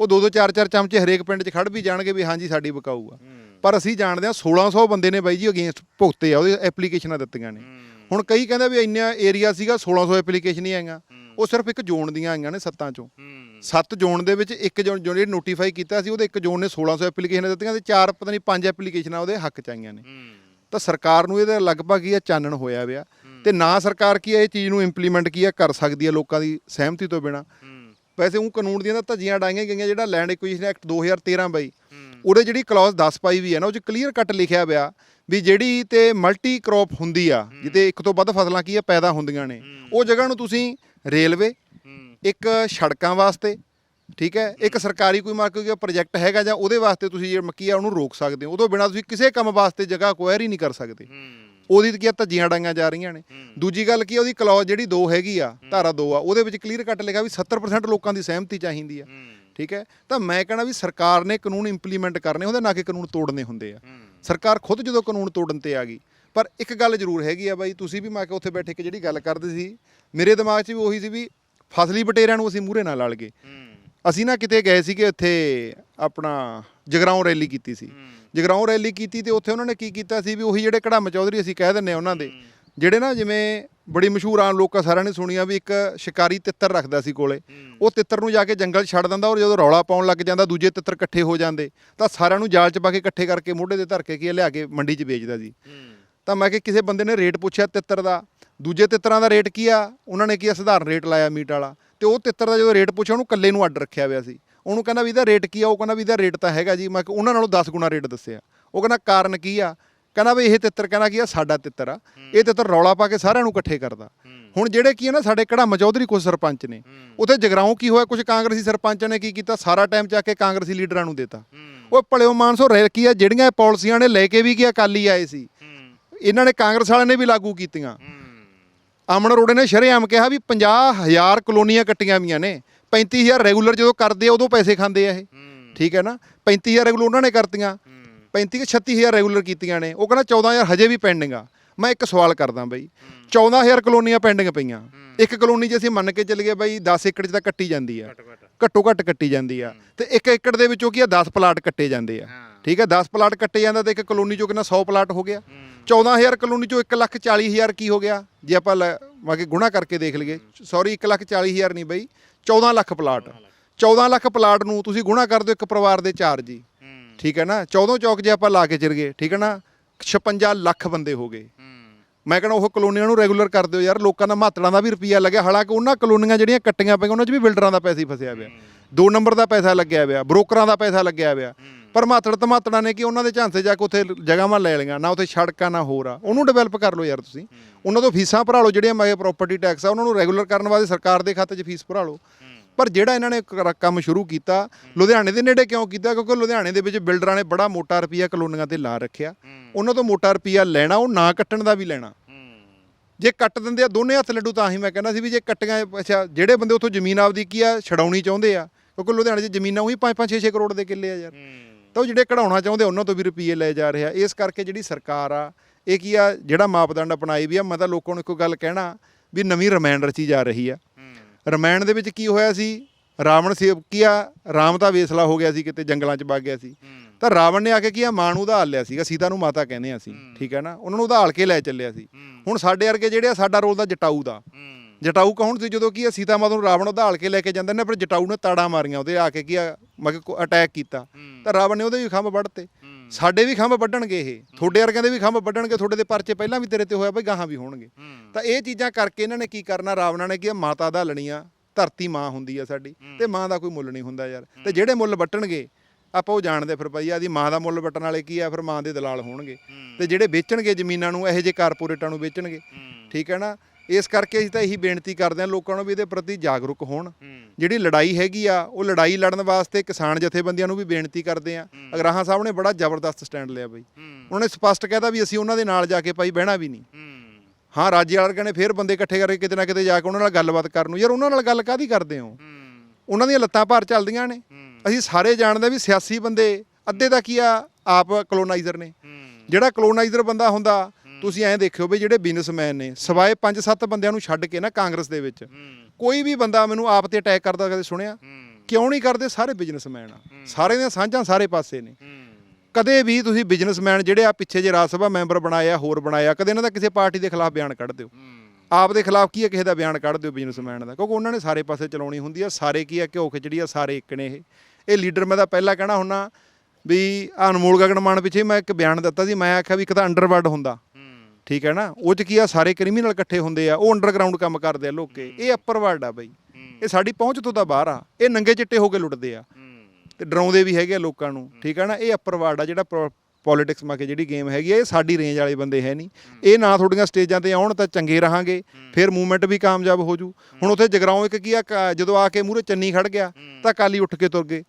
ਉਹ ਦੋ ਦੋ ਚਾਰ ਚਾਰ ਚਮਚੇ ਹਰੇਕ ਪਿੰਡ 'ਚ ਖੜ ਵੀ ਜਾਣਗੇ ਵੀ ਹਾਂਜੀ ਸਾਡੀ ਬਕਾਊ ਆ। ਪਰ ਅਸੀਂ ਜਾਣਦੇ ਆ 1600 ਬੰਦੇ ਨੇ ਬਾਈ ਜੀ ਅਗੇਂਸਟ ਭੁਗਤੇ ਆ ਉਹਦੇ ਐਪਲੀਕੇਸ਼ਨਾਂ ਦਿੱਤੀਆਂ ਨੇ। ਹੁਣ ਕਈ ਕਹਿੰਦੇ ਵੀ ਇੰਨਾ ਏਰੀਆ ਸੀਗਾ 1600 ਐਪਲੀਕੇਸ਼ਨ ਹੀ ਆਈਆਂ ਉਹ ਸਿਰਫ ਇੱਕ ਜ਼ੋਨ ਦੀਆਂ ਆਈਆਂ ਨੇ ਸੱਤਾਂ ਚੋਂ। ਸੱਤ ਜ਼ੋਨ ਦੇ ਵਿੱਚ ਇੱਕ ਜ਼ੋਨ ਜਿਹੜੇ ਨੋਟੀਫਾਈ ਕੀਤਾ ਸੀ ਉਹਦੇ ਇੱਕ ਜ਼ੋਨ ਨੇ 1600 ਐਪਲੀਕੇਸ਼ਨਾਂ ਦਿੱਤੀਆਂ ਤੇ ਚਾਰ ਪਤਾ ਨਹੀਂ ਪੰਜ ਐਪਲੀਕੇਸ਼ਨਾਂ ਉਹਦੇ ਹੱਕ ਚ ਆਈਆਂ ਨੇ। ਤਾਂ ਸਰਕਾਰ ਨੂੰ ਇਹਦਾ ਲਗਭਗ ਹੀ ਆ ਚਾਨਣ ਹੋਇਆ ਵਿਆ ਤੇ ਨਾ ਸਰਕਾਰ ਕੀ ਇਹ ਚੀਜ਼ ਨੂੰ ਇੰਪਲੀਮੈਂਟ ਕੀ ਹੈ ਕਰ ਸਕਦੀ ਹੈ ਲੋਕਾਂ ਦੀ ਸਹਿਮਤੀ ਤੋਂ ਬਿਨਾ। ਵੈਸੇ ਉਹ ਕਾਨੂੰਨ ਦੀਆਂ ਤਾਂ ਧੱਜੀਆਂ ਡਾਈਆਂ ਗਈਆਂ ਜਿਹੜਾ ਲੈਂਡ ਐਕੁਜੀਸ਼ਨ ਐਕਟ 2013 ਬਈ ਉਹਦੇ ਜਿਹੜੀ ਕਲੌਜ਼ 10 ਪਾਈ ਵੀ ਹੈ ਨਾ ਉਹ ਚ ਕਲੀਅਰ ਕੱਟ ਲਿਖਿਆ ਪਿਆ ਵੀ ਜਿਹੜੀ ਤੇ ਮਲਟੀ ਕ੍ਰੌਪ ਹੁੰਦੀ ਆ ਜਿੱਤੇ ਇੱਕ ਤੋਂ ਵੱਧ ਫਸਲਾਂ ਕੀ ਆ ਪੈਦਾ ਹੁੰਦੀਆਂ ਨੇ। ਉਹ ਜਗ੍ਹਾ ਨੂੰ ਤੁਸੀਂ ਰੇਲਵੇ ਹੂੰ। ਇੱਕ ਸੜਕਾਂ ਵਾਸਤੇ ਠੀਕ ਹੈ ਇੱਕ ਸਰਕਾਰੀ ਕੋਈ ਮਾਰ ਕੋਈ ਪ੍ਰੋਜੈਕਟ ਹੈਗਾ ਜਾਂ ਉਹਦੇ ਵਾਸਤੇ ਤੁਸੀਂ ਜੇ ਮੱਕੀ ਆ ਉਹਨੂੰ ਰੋਕ ਸਕਦੇ ਹੋ ਉਦੋਂ ਬਿਨਾਂ ਤੁਸੀਂ ਕਿਸੇ ਕੰਮ ਵਾਸਤੇ ਜਗ੍ਹਾ ਕੁਐਰੀ ਨਹੀਂ ਕਰ ਸਕਦੇ। ਹੂੰ। ਉਹਦੀ ਕੀ ਧੱਜੀਆਂ ਡਾਈਆਂ ਜਾ ਰਹੀਆਂ ਨੇ। ਦੂਜੀ ਗੱਲ ਕੀ ਉਹਦੀ ਕਲੌਜ਼ ਜਿਹੜੀ 2 ਹੈਗੀ ਆ ਧਾਰਾ 2 ਆ ਉਹਦੇ ਵਿੱਚ ਕਲੀਅਰ ਕੱਟ ਲਿਖਿਆ ਵੀ 70% ਲੋਕਾਂ ਦੀ ਸਹਿਮਤੀ ਚਾਹੀਦੀ ਆ। ਹੂੰ। ਠੀਕ ਹੈ ਤਾਂ ਮੈਂ ਕਹਿਣਾ ਵੀ ਸਰਕਾਰ ਨੇ ਕਾਨੂੰਨ ਇੰਪਲੀਮੈਂਟ ਕਰਨੇ ਹੁੰਦੇ ਨਾ ਕਿ ਕਾਨੂੰਨ ਤੋੜਨੇ ਹੁੰਦੇ ਆ। ਹੂੰ। ਸਰਕਾਰ ਖੁਦ ਜਦੋਂ ਕਾਨੂੰਨ ਤੋੜਨ ਤੇ ਆ ਗਈ ਪਰ ਇੱਕ ਗੱਲ ਜ਼ਰੂਰ ਹੈਗੀ ਆ ਬਾਈ ਤੁਸੀਂ ਵੀ ਮੈਂ ਕਿ ਉੱਥੇ ਬੈਠੇ ਕੇ ਜਿਹੜੀ ਗੱਲ ਕਰਦੇ ਸੀ ਮੇਰੇ ਦਿਮਾਗ 'ਚ ਵੀ ਉਹੀ ਸੀ ਵੀ ਫਸਲੀ ਬਟੇਰਿਆਂ ਨੂੰ ਅਸੀਂ ਮੂਹਰੇ ਨਾ ਲੜ ਗਏ। ਅਸੀਂ ਨਾ ਕਿਤੇ ਗਏ ਸੀਗੇ ਉੱਥੇ ਆਪਣਾ ਜਗਰਾਉਂ ਰੈਲੀ ਕੀਤੀ ਸੀ। ਜਗਰਾਉਂ ਰੈਲੀ ਕੀਤੀ ਤੇ ਉੱਥੇ ਉਹਨਾਂ ਨੇ ਕੀ ਕੀਤਾ ਸੀ ਵੀ ਉਹੀ ਜਿਹੜੇ ਕੜਮ ਚੌਧਰੀ ਅਸੀਂ ਕਹਿ ਦਿੰਨੇ ਆ ਉਹਨਾਂ ਦੇ ਜਿਹੜੇ ਨਾ ਜਿਵੇਂ ਬੜੀ ਮਸ਼ਹੂਰ ਆਮ ਲੋਕਾਂ ਸਾਰਿਆਂ ਨੇ ਸੁਣੀਆ ਵੀ ਇੱਕ ਸ਼ਿਕਾਰੀ ਤਿੱਤਰ ਰੱਖਦਾ ਸੀ ਕੋਲੇ ਉਹ ਤਿੱਤਰ ਨੂੰ ਜਾ ਕੇ ਜੰਗਲ ਛੱਡ ਦਿੰਦਾ ਔਰ ਜਦੋਂ ਰੌਲਾ ਪਾਉਣ ਲੱਗ ਜਾਂਦਾ ਦੂਜੇ ਤਿੱਤਰ ਇਕੱਠੇ ਹੋ ਜਾਂਦੇ ਤਾਂ ਸਾਰਿਆਂ ਨੂੰ ਜਾਲ 'ਚ ਪਾ ਕੇ ਇਕੱਠੇ ਕਰਕੇ ਮੋਢੇ ਤੇ ਧਰ ਕੇ ਕੀ ਲਿਆ ਕੇ ਮੰਡੀ 'ਚ ਵੇਚਦਾ ਸੀ। ਤਾਂ ਮੈਂ ਕਿ ਕਿਸੇ ਬੰਦੇ ਨੇ ਰੇਟ ਪੁੱਛਿਆ ਤਿੱਤਰ ਦਾ ਦੂਜੇ ਤਿੱਤਰਾਂ ਦਾ ਰੇਟ ਕੀ ਆ? ਉਹਨਾਂ ਨੇ ਕੀ ਆ ਸਧਾਰਨ ਰੇਟ ਲਾਇਆ ਮੀਟ ਵਾਲਾ। ਤੇ ਉਹ ਤਿੱਤਰ ਦਾ ਜਦੋਂ ਰੇਟ ਪੁੱਛਿਆ ਉਹਨੂੰ ਕੱਲੇ ਨੂੰ ਅੱਡ ਰੱਖਿਆ ਹੋਇਆ ਸੀ। ਉਹਨੂੰ ਕਹਿੰਦਾ ਵੀ ਇਹਦਾ ਰੇਟ ਕੀ ਆ? ਉਹ ਕਹਿੰਦਾ ਵੀ ਇਹਦਾ ਰੇਟ ਤਾਂ ਹੈਗਾ ਜੀ। ਮੈਂ ਕਿ ਉਹਨਾਂ ਨਾਲੋਂ 10 ਗੁਣਾ ਰੇਟ ਦੱਸਿਆ। ਉਹ ਕਹਿੰਦਾ ਕਾਰਨ ਕੀ ਆ? ਕਹਿੰਦਾ ਵੀ ਇਹ ਤਿੱਤਰ ਕਹਿੰਦਾ ਕੀ ਆ? ਸਾਡਾ ਤਿੱਤਰ ਆ। ਇਹ ਤਿੱਤਰ ਰੌਲਾ ਪਾ ਕੇ ਸਾਰਿਆਂ ਨੂੰ ਇਕੱਠੇ ਕਰਦਾ। ਹੁਣ ਜਿਹੜੇ ਕੀ ਆ ਨਾ ਸਾਡੇ ਕੜਾ ਮਚੌਧਰੀ ਕੁਝ ਸਰਪੰਚ ਨੇ। ਉਥੇ ਜਗਰਾਉਂ ਕੀ ਹੋਇਆ? ਕੁਝ ਕਾਂਗਰਸੀ ਸਰਪੰਚਾਂ ਨੇ ਕੀ ਕੀਤਾ? ਸਾਰਾ ਟਾਈਮ ਚੱਕ ਕੇ ਕਾਂਗਰਸੀ ਲੀਡਰਾਂ ਨੂੰ ਦਿੱਤਾ। ਉਹ ਭਲਿਓ ਮਾਨਸੋ ਰਹਿ ਕੀ ਆ? ਜਿਹੜੀਆਂ ਪਾਲਿਸੀਆਂ ਨੇ ਲੈ ਕੇ ਵੀ ਕੀ ਅਕਾਲੀ ਆਏ ਸੀ। ਇਹਨਾਂ ਨੇ ਕਾਂਗਰਸ ਵਾਲਿਆਂ ਨੇ ਵੀ ਲਾਗੂ ਕੀਤੀਆਂ। ਅਮਨ ਅਰੋੜੇ ਨੇ ਸ਼ਰੇਆਮ ਕਿਹਾ ਵੀ 50000 ਕਲੋਨੀਆਂ ਕੱਟੀਆਂ ਵੀਆਂ ਨੇ 35000 ਰੈਗੂਲਰ ਜਦੋਂ ਕਰਦੇ ਆ ਉਦੋਂ ਪੈਸੇ ਖਾਂਦੇ ਆ ਇਹ। ਠੀਕ ਹੈ ਨਾ? 35000 ਰੈਗੂਲਰ ਉਹਨਾਂ ਨੇ ਕਰਤੀਆਂ 35 ਕਿ 36000 ਰੈਗੂਲਰ ਕੀਤੀਆਂ ਨੇ। ਉਹ ਕਹਿੰਦਾ 14000 ਹਜੇ ਵੀ ਪੈਂਡਿੰਗ ਆ। ਮੈਂ ਇੱਕ ਸਵਾਲ ਕਰਦਾ ਬਈ 14000 ਕਲੋਨੀਆਂ ਪੈਂਡਿੰਗ ਪਈਆਂ। ਇੱਕ ਕਲੋਨੀ 'ਚ ਅਸੀਂ ਮੰਨ ਕੇ ਚੱਲ ਗਏ ਬਈ 10 ਏਕੜ 'ਚ ਤਾਂ ਕੱਟੀ ਜਾਂਦੀ ਆ। ਘੱਟੋ ਘੱਟ। ਕੱਟੀ ਜਾਂਦੀ ਆ। ਤੇ ਇੱਕ ਏਕੜ ਦੇ ਵਿੱਚੋਂ ਕੀ ਆ? 10 ਪਲਾਟ ਕੱਟੇ ਜਾਂਦੇ ਆ। ਠੀਕ ਹੈ? 10 ਪਲਾਟ ਕੱਟੇ ਜਾਂਦਾ ਤੇ ਇੱਕ ਕਲੋਨੀ 'ਚੋਂ ਕਿੰਨਾ 100 ਪਲਾਟ ਹੋ ਗਿਆ। 14000 ਕਲੋਨੀ 'ਚੋਂ 140000 ਕੀ ਹੋ ਗਿਆ? ਜੇ ਆਪਾਂ ਵਾਕੇ ਗੁਣਾ ਕਰਕੇ ਦੇਖ ਲਈਏ। ਸੌਰੀ 140000 ਨਹੀਂ ਬਈ 14 ਲੱਖ ਪਲਾਟ। 14 ਲੱਖ। ਪਲਾਟ ਨੂੰ ਤੁਸੀਂ ਗੁਣਾ ਕਰ ਦਿਓ ਇੱਕ ਪਰਿਵਾਰ ਦੇ ਚਾਰ ਜੀ। ਠੀਕ ਹੈ ਨਾ? 14 ਚੌਕ ਜੇ ਆਪਾਂ ਲਾ ਕੇ ਚਲ ਗਏ ਠੀਕ ਹੈ ਨਾ? 56 ਲੱਖ ਬੰਦੇ ਹੋ ਗਏ। ਮੈਂ ਕਹਿੰਦਾ ਉਹ ਕਲੋਨੀਆਂ ਨੂੰ ਰੈਗੂਲਰ ਕਰ ਦਿਓ ਯਾਰ ਲੋਕਾਂ ਦਾ ਮਾਤੜਾਂ ਦਾ ਵੀ ਰੁਪਈਆ ਲੱਗਿਆ। ਹਾਲਾਂਕਿ ਉਹਨਾਂ ਕਲੋਨੀਆਂ ਜਿਹੜੀਆਂ ਕੱਟੀਆਂ ਪਈਆਂ ਉਹਨਾਂ 'ਚ ਵੀ ਬਿਲਡਰਾਂ ਦਾ ਪੈਸਾ ਹੀ ਫਸਿਆ ਪਿਆ। ਦੋ ਨੰਬਰ ਦਾ ਪੈਸਾ ਲੱਗਿਆ ਪਿਆ ਬ੍ਰੋਕਰਾਂ ਦਾ ਪੈਸਾ ਲੱਗਿਆ ਪਿਆ। ਪਰ ਮਾਤੜ ਤਮਾਤੜਾਂ ਨੇ ਕਿ ਉਹਨਾਂ ਦੇ ਝਾਂਸੇ ਜਾ ਕੇ ਉੱਥੇ ਜਗ੍ਹਾਵਾਂ ਲੈ ਲਈਆਂ, ਨਾ ਉੱਥੇ ਸੜਕਾਂ, ਨਾ ਹੋਰ ਆ। ਉਹਨੂੰ ਡਿਵੈਲਪ ਕਰ ਲਓ ਯਾਰ ਤੁਸੀਂ। ਉਹਨਾਂ ਤੋਂ ਫੀਸਾਂ ਭਰਾ ਲਓ, ਜਿਹੜੀਆਂ ਮੈਂ ਪ੍ਰਾਪਰਟੀ ਟੈਕਸ ਆ, ਉਹਨਾਂ ਨੂੰ ਰੈਗੂਲਰ ਕਰਨ ਵਾਸਤੇ ਸਰਕਾਰ ਦੇ ਖਾਤੇ 'ਚ ਫੀਸ ਭਰਾ ਲਓ। ਪਰ ਜਿਹੜਾ ਇਹਨਾਂ ਨੇ ਕੰਮ ਸ਼ੁਰੂ ਕੀਤਾ, ਲੁਧਿਆਣੇ ਦੇ ਨੇੜੇ ਕਿਉਂ ਕੀਤਾ? ਕਿਉਂਕਿ ਲੁਧਿਆਣੇ ਦੇ ਵਿੱਚ ਬਿਲਡਰਾਂ ਨੇ ਬੜਾ ਮੋਟਾ ਰੁਪਈਆ ਕਲੋਨੀਆਂ ਤੇ ਲਾ ਰੱਖਿਆ। ਉਹਨਾਂ ਤੋਂ ਮੋਟਾ ਰੁਪਈਆ ਲੈਣਾ, ਉਹ ਨਾ ਕੱਟਣ ਦਾ ਵੀ ਲੈਣਾ। ਜੇ ਕੱਟ ਦਿੰਦੇ ਆ, ਦੋਨੇ ਹੱਥ ਲੱਡੂ ਤਾਂ ਹੀ ਮੈਂ ਕਹਿੰਦਾ ਸੀ ਵੀ ਜੇ ਕੱਟੀਆਂ, ਅੱਛਾ, ਜਿਹੜੇ ਬੰਦੇ ਉੱਥੋਂ ਜ਼ਮੀਨ ਆਪਦੀ ਕੀ ਆ, ਛਡਾਉਣੀ ਚਾਹੁੰਦੇ ਆ? ਕਿਉਂਕਿ ਲੁਧਿਆਣੇ 'ਚ ਜ਼ਮੀਨਾਂ ਉਹੀ 5-5 6-6 ਕਰੋੜ ਦੇ ਕਿੱਲੇ ਆ ਯਾਰ। ਤਾਂ ਉਹ ਜਿਹੜੇ ਕਢਾਉਣਾ ਚਾਹੁੰਦੇ ਉਹਨਾਂ ਤੋਂ ਵੀ ਰੁਪਈਏ ਲੈ ਜਾ ਰਿਹਾ ਇਸ ਕਰਕੇ ਜਿਹੜੀ ਸਰਕਾਰ ਆ ਇਹ ਕੀ ਆ ਜਿਹੜਾ ਮਾਪਦੰਡ ਅਪਣਾਈ ਵੀ ਆ ਮੈਂ ਤਾਂ ਲੋਕਾਂ ਨੂੰ ਇੱਕੋ ਗੱਲ ਕਹਿਣਾ ਵੀ ਨਵੀਂ ਰਮਾਇਣ ਰਚੀ ਜਾ ਰਹੀ ਆ। ਰਮਾਇਣ ਦੇ ਵਿੱਚ ਕੀ ਹੋਇਆ ਸੀ ਰਾਵਣ ਸੀ ਕੀ ਆ ਰਾਮ ਦਾ ਵੇਸਲਾ ਹੋ ਗਿਆ ਸੀ ਕਿਤੇ ਜੰਗਲਾਂ 'ਚ ਵਗ ਗਿਆ ਸੀ। ਤਾਂ ਰਾਵਣ ਨੇ ਆ ਕੇ ਕੀ ਆ ਮਾਂ ਨੂੰ ਉਧਾਲ ਲਿਆ ਸੀਗਾ ਸੀਤਾ ਨੂੰ ਮਾਤਾ ਕਹਿੰਦੇ ਆ ਅਸੀਂ ਠੀਕ ਹੈ ਨਾ? ਉਹਨਾਂ ਨੂੰ ਉਧਾਲ ਕੇ ਲੈ ਚੱਲਿਆ ਸੀ। ਹੁਣ ਸਾਡੇ ਵਰਗੇ ਜਿਹੜੇ ਆ ਸਾਡਾ ਰੋਲ ਦਾ ਜਟਾਊ ਦਾ। ਜਟਾਊ ਕੌਣ ਸੀ? ਜਦੋਂ ਕੀ ਆ ਸੀਤਾ ਮਾਤਾ ਨੂੰ ਰਾਵਣ ਉਧਾਲ ਕੇ ਲੈ ਕੇ ਜਾਂਦੇ ਨੇ ਪਰ ਜਟਾਊ ਨੇ ਤਾੜਾਂ ਮਾਰੀਆਂ ਉਹਦੇ ਆ ਕੇ ਕੀ ਆ ਮਤਲਬ ਅਟੈਕ ਕੀਤਾ। ਤਾਂ ਰਾਵਣ ਨੇ ਉਹਦੇ ਵੀ ਖੰਭ ਵੱਢਤੇ। ਸਾਡੇ ਵੀ ਖੰਭ ਵੱਢਣਗੇ ਇਹ। ਤੁਹਾਡੇ ਵਰਗਿਆਂ ਦੇ ਵੀ ਖੰਭ ਵੱਢਣਗੇ ਤੁਹਾਡੇ ਦੇ ਪਰਚੇ ਪਹਿਲਾਂ ਵੀ ਤੇਰੇ ਤੇ ਹੋਇਆ ਬਈ ਗਾਹਾਂ ਵੀ ਹੋਣਗੇ। ਤਾਂ ਇਹ ਚੀਜ਼ਾਂ ਕਰਕੇ ਇਹਨਾਂ ਨੇ ਕੀ ਕਰਨਾ? ਰਾਵਣਾਂ ਨੇ ਕੀ ਮਾਤਾ ਦਾ ਲਣੀਆਂ ਧਰਤੀ ਮਾਂ ਹੁੰਦੀ ਆ ਸਾਡੀ ਤੇ ਮਾਂ ਦਾ ਕੋਈ ਮੁੱਲ ਨਹੀਂ ਹੁੰਦਾ ਯਾਰ। ਤੇ ਜਿਹੜੇ ਮੁੱਲ ਵੱਟਣਗੇ ਆਪਾਂ ਉਹ ਜਾਣਦੇ ਫਿਰ ਭਾਈ ਆਦੀ ਮਾਂ ਦਾ ਮੁੱਲ ਵੱਟਣ ਵਾਲੇ ਕੀ ਆ ਫਿਰ ਮਾਂ ਦੇ ਦਲਾਲ ਹੋਣਗੇ। ਤੇ ਜਿਹੜੇ ਵੇਚਣਗੇ ਜ਼ਮੀਨਾਂ ਨੂੰ ਇਹੋ ਜਿਹੇ ਕਾਰਪੋਰੇਟਾਂ ਨੂੰ ਵੇਚਣਗੇ। ਠੀਕ ਹੈ ਨਾ? ਇਸ ਕਰਕੇ ਅਸੀਂ ਤਾਂ ਇਹੀ ਬੇਨਤੀ ਕਰਦੇ ਹਾਂ ਲੋਕਾਂ ਨੂੰ ਵੀ ਇਹਦੇ ਪ੍ਰਤੀ ਜਾਗਰੂਕ ਹੋਣ। ਜਿਹੜੀ ਲੜਾਈ ਹੈਗੀ ਆ ਉਹ ਲੜਾਈ ਲੜਨ ਵਾਸਤੇ ਕਿਸਾਨ ਜਥੇਬੰਦੀਆਂ ਨੂੰ ਵੀ ਬੇਨਤੀ ਕਰਦੇ ਆ ਅਗਰਾਹਾਂ ਸਾਹਿਬ ਨੇ ਬੜਾ ਜ਼ਬਰਦਸਤ ਸਟੈਂਡ ਲਿਆ ਬਈ। ਉਹਨਾਂ ਨੇ ਸਪਸ਼ਟ ਕਹਿਤਾ ਵੀ ਅਸੀਂ ਉਹਨਾਂ ਦੇ ਨਾਲ ਜਾ ਕੇ ਭਾਈ ਬਹਿਣਾ ਵੀ ਨਹੀਂ। ਹਾਂ। ਰਾਜੇ ਵਾਲੇ ਨੇ ਫੇਰ ਬੰਦੇ ਇਕੱਠੇ ਕਰਕੇ ਕਿਤੇ ਨਾ ਕਿਤੇ ਜਾ ਕੇ ਉਹਨਾਂ ਨਾਲ ਗੱਲਬਾਤ ਕਰਨ ਨੂੰ। ਯਾਰ ਉਹਨਾਂ ਨਾਲ ਗੱਲ ਕਾਦੀ ਕਰਦੇ ਹੋ? ਉਹਨਾਂ ਦੀਆਂ ਲੱਤਾਂ ਭਾਰ ਚੱਲਦੀਆਂ ਨੇ। ਅਸੀਂ ਸਾਰੇ ਜਾਣਦੇ ਵੀ ਸਿਆਸੀ ਬੰਦੇ ਅੱਧੇ ਦਾ ਕੀ ਆ ਆਪ ਕਲੋਨਾਈਜ਼ਰ ਨੇ। ਜਿਹੜਾ ਕਲੋਨਾਈਜ਼ਰ ਬੰਦਾ ਹੁੰਦਾ ਤੁਸੀਂ ਐਂ ਦੇਖਿਓ ਵੀ ਜਿਹੜੇ ਬਿਜ਼ਨਸਮੈਨ ਨੇ ਸਵਾਏ 5-7 ਬੰਦਿਆਂ ਨੂੰ ਛੱਡ ਕੇ ਨਾ ਕਾਂਗਰਸ ਦੇ ਵਿੱਚ ਕੋਈ ਵੀ ਬੰਦਾ ਮੈਨੂੰ ਆਪ ਤੇ ਅਟੈਕ ਕਰਦਾ ਕਦੇ ਸੁਣਿਆ? ਕਿਉਂ ਨਹੀਂ ਕਰਦੇ? ਸਾਰੇ ਬਿਜ਼ਨਸਮੈਨ ਆ। ਸਾਰੇ ਦੀਆਂ ਸਾਂਝਾਂ ਸਾਰੇ ਪਾਸੇ ਨੇ। ਕਦੇ ਵੀ ਤੁਸੀਂ ਬਿਜ਼ਨਸਮੈਨ ਜਿਹੜੇ ਆ ਪਿੱਛੇ ਜੇ ਰਾਜ ਸਭਾ ਮੈਂਬਰ ਬਣਾਇਆ ਹੋਰ ਬਣਾਇਆ ਕਦੇ ਇਹਨਾਂ ਦਾ ਕਿਸੇ ਪਾਰਟੀ ਦੇ ਖਿਲਾਫ ਬਿਆਨ ਕੱਢ ਦਿਓ। ਆਪ ਦੇ ਖਿਲਾਫ ਕੀ ਹੈ ਕਿਸੇ ਦਾ ਬਿਆਨ ਕੱਢ ਦਿਓ ਬਿਜ਼ਨਸਮੈਨ ਦਾ? ਕਿਉਂਕਿ ਉਹਨਾਂ ਨੇ ਸਾਰੇ ਪਾਸੇ ਚਲਾਉਣੀ ਹੁੰਦੀ ਆ। ਸਾਰੇ ਕੀ ਆ ਘਿਓ ਖਿਚੜੀ ਆ ਸਾਰੇ ਇੱਕ ਨੇ ਇਹ। ਇਹ ਲੀਡਰ ਮੈਂ ਤਾਂ ਪਹਿਲਾਂ ਕਹਿਣਾ ਹੁੰਨਾ ਵੀ ਅਨਮੋਲ ਗਗਨ ਮਾਨ ਪਿੱਛੇ ਮੈਂ ਇੱਕ ਬਿਆਨ ਦਿੱਤਾ ਸੀ। ਮੈਂ ਆਖਿਆ ਵੀ ਇੱਕ ਤਾਂ ਅੰਡਰਵਰਲਡ ਹੁੰਦਾ। ਠੀਕ ਹੈ ਨਾ? ਉਹ ਚ ਕੀ ਆ? ਸਾਰੇ ਕ੍ਰਿਮੀਨਲ ਇਕੱਠੇ ਹੁੰਦੇ ਆ। ਉਹ ਅੰਡਰਗਰਾਉਂਡ ਕੰਮ ਕਰਦੇ ਆ ਲੋਕੇ। ਇਹ ਅੱਪਰ ਵਰਲਡ ਆ ਬਈ। ਇਹ ਸਾਡੀ ਪਹੁੰਚ ਤੋਂ ਤਾਂ ਬਾਹਰ ਆ। ਇਹ ਨੰਗੇ ਚਿੱਟੇ ਹੋ ਕੇ ਲੁੱਟਦੇ ਆ। ਤੇ ਡਰਾਉਂਦੇ ਵੀ ਹੈਗੇ ਆ ਲੋਕਾਂ ਨੂੰ। ਠੀਕ ਹੈ ਨਾ? ਇਹ ਅੱਪਰ ਵਰਲਡ ਆ ਜਿਹੜਾ ਪੋਲਿਟਿਕਸ ਮਾ ਕੇ ਜਿਹੜੀ ਗੇਮ ਹੈਗੀ ਆ ਇਹ ਸਾਡੀ ਰੇਂਜ ਵਾਲੇ ਬੰਦੇ ਹੈ ਨਹੀਂ। ਇਹ ਨਾ ਤੁਹਾਡੀਆਂ ਸਟੇਜਾਂ ਤੇ ਆਉਣ ਤਾਂ ਚੰਗੇ ਰਹਾਂਗੇ। ਫਿਰ ਮੂਵਮੈਂਟ ਵੀ ਕਾਮਯਾਬ ਹੋ ਜੂ। ਹੁਣ ਉੱਥੇ ਜਗਰਾਉਂ ਇੱਕ ਕੀ ਆ? ਜਦੋਂ ਆ ਕੇ ਮੂਹਰੇ ਚੰਨੀ ਖੜ ਗਿਆ ਤਾਂ ਕਾਲੀ ਉੱਠ ਕੇ ਤੁਰ ਗਏ।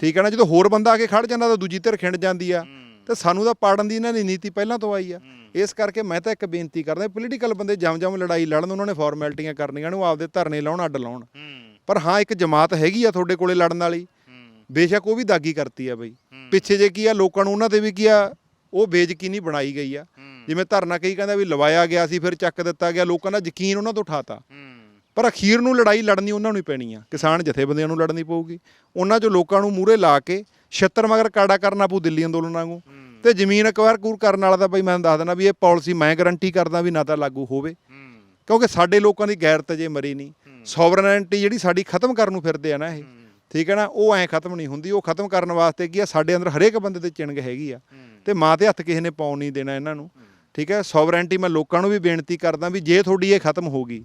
ਠੀਕ ਹੈ ਨਾ? ਜਦੋਂ ਹੋਰ ਬੰਦਾ ਆ ਕੇ ਖੜ ਜਾਂਦਾ ਤਾਂ ਦੂਜੀ ਧਿਰ ਖਿੰਡ ਜਾਂਦੀ ਆ। ਤੇ ਸਾਨੂੰ ਤਾਂ ਪਾੜਨ ਦੀ ਇਹਨਾਂ ਦੀ ਨੀਤੀ ਪਹਿਲਾਂ ਤੋਂ ਆਈ ਆ। ਇਸ ਕਰਕੇ ਮੈਂ ਤਾਂ ਇੱਕ ਬੇਨਤੀ ਕਰਦਾ ਪੋਲੀਟੀਕਲ ਬੰਦੇ ਜਮ-ਜਮ ਲੜਾਈ ਲੜਨ ਉਹਨਾਂ ਨੇ ਫਾਰਮੈਲਿਟੀਆਂ ਕਰਨੀਆਂ ਨੇ ਉਹ ਆਪਦੇ ਧਰਨੇ ਲਾਉਣ ਅੱਡ ਲਾਉਣ। ਪਰ ਹਾਂ ਇੱਕ ਜਮਾਤ ਹੈਗੀ ਆ ਤੁਹਾਡੇ ਕੋਲੇ ਲੜਨ ਵਾਲੀ। ਬੇਸ਼ੱਕ ਉਹ ਵੀ ਦਾਗੀ ਕਰਤੀ ਆ ਬਈ। ਪਿੱਛੇ ਜੇ ਕੀ ਆ ਲੋਕਾਂ ਨੂੰ ਉਹਨਾਂ ਤੇ ਵੀ ਕੀ ਆ ਉਹ ਬੇਇੱਜ਼ਤੀ ਬਣਾਈ ਗਈ ਆ। ਜਿਵੇਂ ਧਰਨਾ ਕਈ ਕਹਿੰਦਾ ਵੀ ਲਵਾਇਆ ਗਿਆ ਸੀ ਫਿਰ ਚੱਕ ਦਿੱਤਾ ਗਿਆ ਲੋਕਾਂ ਦਾ ਯਕੀਨ ਉਹਨਾਂ ਤੋਂ ਉਠਾਤਾ। ਪਰ ਅਖੀਰ ਨੂੰ ਲੜਾਈ ਲੜਨੀ ਉਹਨਾਂ ਨੂੰ ਹੀ ਪੈਣੀ ਆ। ਕਿਸਾਨ ਜਥੇਬੰਦੀਆਂ ਨੂੰ ਲੜਨੀ ਪਊਗੀ। ਉਹਨਾਂ ਚੋਂ ਲੋਕਾਂ ਨੂੰ ਮੂਹਰੇ ਲਾ ਕੇ 76 ਮਗਰ ਕਾੜਾ ਕਰਨਾ ਪਊ ਦਿੱਲੀ ਅੰਦੋਲਨ ਵਾਂਗੂ। ਤੇ ਜ਼ਮੀਨ ਅਕਵਾਇਰ ਕੂਰ ਕਰਨ ਵਾਲਾ ਤਾਂ ਬਈ ਮੈਂ ਦੱਸ ਦਿੰਦਾ ਵੀ ਇਹ ਪਾਲਿਸੀ ਮੈਂ ਗਾਰੰਟੀ ਕਰਦਾ ਵੀ ਨਾ ਤਾਂ ਲਾਗੂ ਹੋਵੇ। ਕਿਉਂਕਿ ਸਾਡੇ ਲੋਕਾਂ ਦੀ ਗੈਰਤ ਜੇ ਮਰੀ ਨਹੀਂ। ਸੋਵਰਨੈਂਟੀ ਜਿਹੜੀ ਸਾਡੀ ਖਤਮ ਕਰਨ ਨੂੰ ਫਿਰਦੇ ਆ ਨਾ ਇਹ। ਠੀਕ ਹੈ ਨਾ? ਉਹ ਐ ਖਤਮ ਨਹੀਂ ਹੁੰਦੀ। ਉਹ ਖਤਮ ਕਰਨ ਵਾਸਤੇ ਕੀ ਆ? ਸਾਡੇ ਅੰਦਰ ਹਰੇਕ ਬੰਦੇ ਤੇ ਚਿੰਗ ਹੈਗੀ ਆ। ਤੇ ਮਾਂ ਤੇ ਹੱਥ ਕਿਸੇ ਨੇ ਪਾਉਣ ਨਹੀਂ ਦੇਣਾ ਇਹਨਾਂ ਨੂੰ। ਠੀਕ ਹੈ? ਸੋਵਰੈਂਟੀ ਮੈਂ ਲੋਕਾਂ ਨੂੰ ਵੀ ਬੇਨਤੀ ਕਰਦਾ ਵੀ ਜੇ ਤੁਹਾਡੀ ਇਹ ਖਤਮ ਹੋ ਗਈ।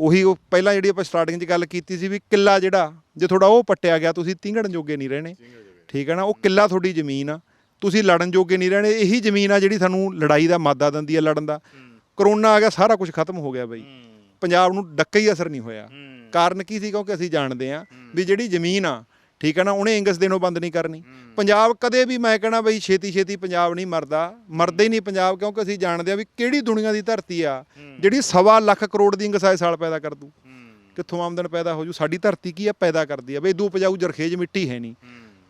ਉਹੀ ਉਹ ਪਹਿਲਾਂ ਜਿਹੜੀ ਆਪਾਂ ਸਟਾਰਟਿੰਗ 'ਚ ਗੱਲ ਕੀਤੀ ਸੀ ਵੀ ਕਿੱਲਾ ਜਿਹੜਾ ਜੇ ਤੁਹਾਡਾ ਉਹ ਪੱਟਿਆ ਗਿਆ ਤੁਸੀਂ ਤਿੰਗੜਨ ਜੋਗੇ ਨਹੀਂ ਰਹਿਣੇ। ਠੀਕ ਹੈ ਨਾ? ਉਹ ਕਿੱਲਾ ਤੁਹਾਡੀ ਜ਼ਮੀਨ ਆ। ਤੁਸੀਂ ਲੜਨ ਜੋਗੇ ਨਹੀਂ ਰਹਿਣੇ ਇਹੀ ਜ਼ਮੀਨ ਆ ਜਿਹੜੀ ਤੁਹਾਨੂੰ ਲੜਾਈ ਦਾ ਮਾਦਾ ਦਿੰਦੀ ਆ ਲੜਨ ਦਾ। ਕਰੋਨਾ ਆ ਗਿਆ ਸਾਰਾ ਕੁਝ ਖਤਮ ਹੋ ਗਿਆ ਬਈ। ਪੰਜਾਬ ਨੂੰ ਡੱਕਾ ਹੀ ਅਸਰ ਨਹੀਂ ਹੋਇਆ। ਕਾਰਨ ਕੀ ਸੀ ਕਿਉਂਕਿ ਅਸੀਂ ਜਾਣਦੇ ਆ ਵੀ ਜਿਹੜੀ ਜ਼ਮੀਨ ਆ ਠੀਕ ਹੈ ਨਾ ਉਹਨੇ ਇੰਗਸ ਦੇਣੋਂ ਬੰਦ ਨਹੀਂ ਕਰਨੀ। ਪੰਜਾਬ ਕਦੇ ਵੀ ਮੈਂ ਕਹਿਣਾ ਬਈ ਛੇਤੀ ਛੇਤੀ ਪੰਜਾਬ ਨਹੀਂ ਮਰਦਾ ਮਰਦਾ ਹੀ ਨਹੀਂ ਪੰਜਾਬ ਕਿਉਂਕਿ ਅਸੀਂ ਜਾਣਦੇ ਆ ਵੀ ਕਿਹੜੀ ਦੁਨੀਆ ਦੀ ਧਰਤੀ ਆ ਜਿਹੜੀ ਸਵਾ ਲੱਖ ਕਰੋੜ ਦੀ ਇੰਗਸ ਆਏ ਸਾਲ ਪੈਦਾ ਕਰ ਦੂ। ਕਿੱਥੋਂ ਆਮਦਨ ਪੈਦਾ ਹੋ ਜੂ? ਸਾਡੀ ਧਰਤੀ ਕੀ ਆ? ਪੈਦਾ ਕਰਦੀ ਆ। ਬਈ ਇਦੂ ਉਪਜਾਊ ਜਰਖੇਜ ਮਿੱਟੀ ਹੈ ਨਹੀਂ।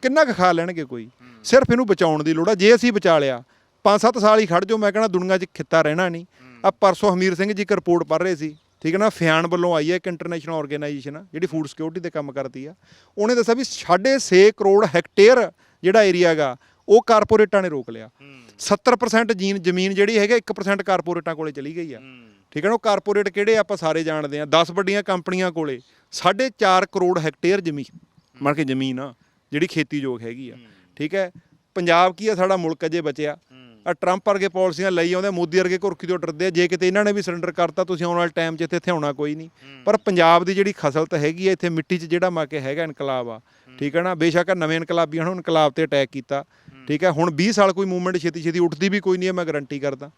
ਕਿੰਨਾ ਕੁ ਖਾ ਲੈਣਗੇ ਕੋਈ? ਸਿਰਫ ਇਹਨੂੰ ਬਚਾਉਣ ਦੀ ਲੋੜ ਆ। ਜੇ ਅਸੀਂ ਬਚਾ ਲਿਆ 5-7 ਸਾਲ ਹੀ ਖੜ ਜਾਓ ਮੈਂ ਕਹਿੰਦਾ ਦੁਨੀਆ 'ਚ ਖਿੱਤਾ ਰਹਿਣਾ ਨਹੀਂ। ਆ ਪਰਸੋਂ ਹਮੀਰ ਸਿੰਘ ਜੀ ਇੱਕ ਰਿਪੋਰਟ ਪੜ੍ਹ ਰਹੇ ਸੀ ਠੀਕ ਹੈ ਨਾ? ਫਿਆਨ ਵੱਲੋਂ ਆਈ ਹੈ ਇੱਕ ਇੰਟਰਨੈਸ਼ਨਲ ਆਰਗੇਨਾਈਜੇਸ਼ਨ ਆ ਜਿਹੜੀ ਫੂਡ ਸਿਕਿਉਰਿਟੀ ਤੇ ਕੰਮ ਕਰਦੀ ਆ। ਉਹਨੇ ਦੱਸਿਆ ਵੀ 6.5 ਕਰੋੜ ਹੈਕਟੇਅਰ ਜਿਹੜਾ ਏਰੀਆ ਹੈਗਾ ਉਹ ਕਾਰਪੋਰੇਟਾਂ ਨੇ ਰੋਕ ਲਿਆ। 70% ਜੀਨ ਜ਼ਮੀਨ ਜਿਹੜੀ ਹੈਗਾ 1% ਕਾਰਪੋਰੇਟਾਂ ਕੋਲੇ ਚਲੀ ਗਈ ਆ। ਠੀਕ ਹੈ ਨਾ? ਉਹ ਕਾਰਪੋਰੇਟ ਕਿਹੜੇ ਆਪਾਂ ਸਾਰੇ ਜਾਣਦੇ ਆ। 10 ਵੱਡੀਆਂ ਕੰਪਨੀਆਂ ਕੋਲੇ 4.5 ਕਰੋੜ ਹੈਕਟੇਅਰ ਜ਼ਮੀਨ ਮਨ ਕੇ ਜ਼ਮੀਨ ਆ। ਜਿਹੜੀ ਖੇਤੀਯੋਗ ਹੈਗੀ ਆ। ਠੀਕ ਹੈ? ਪੰਜਾਬ ਕੀ ਆ? ਸਾਡਾ ਮੁਲਕ ਅਜੇ ਬਚਿਆ। ਆ ਟਰੰਪ ਵਰਗੇ ਪਾਲਿਸੀਆਂ ਲਈ ਆਉਂਦੇ ਮੋਦੀ ਵਰਗੇ ਘੁਰਕੀ ਤੋਂ ਡਰਦੇ ਆ। ਜੇ ਕਿਤੇ ਇਹਨਾਂ ਨੇ ਵੀ ਸਰੈਂਡਰ ਕਰਤਾ ਤੁਸੀਂ ਆਉਣ ਵਾਲੇ ਟਾਈਮ 'ਚ ਇੱਥੇ ਇੱਥੇ ਆਉਣਾ ਕੋਈ ਨਹੀਂ। ਪਰ ਪੰਜਾਬ ਦੀ ਜਿਹੜੀ ਖਸਲਤ ਹੈਗੀ ਆ ਇੱਥੇ ਮਿੱਟੀ 'ਚ ਜਿਹੜਾ ਮਾ ਕੇ ਹੈਗਾ ਇਨਕਲਾਬ ਆ। ਠੀਕ ਹੈ ਨਾ? ਬੇਸ਼ੱਕ ਨਵੇਂ ਇਨਕਲਾਬੀਆਂ ਨੂੰ ਇਨਕਲਾਬ ਤੇ ਅਟੈਕ ਕੀਤਾ। ਠੀਕ ਹੈ? ਹੁਣ 20 ਸਾਲ ਕੋਈ ਮੂਵਮੈਂਟ ਛੇਤੀ ਛੇਤੀ ਉੱਠਦੀ ਵੀ ਕੋਈ ਨਹੀਂ ਹੈ ਮੈਂ ਗਾਰੰਟੀ ਕਰਦਾ।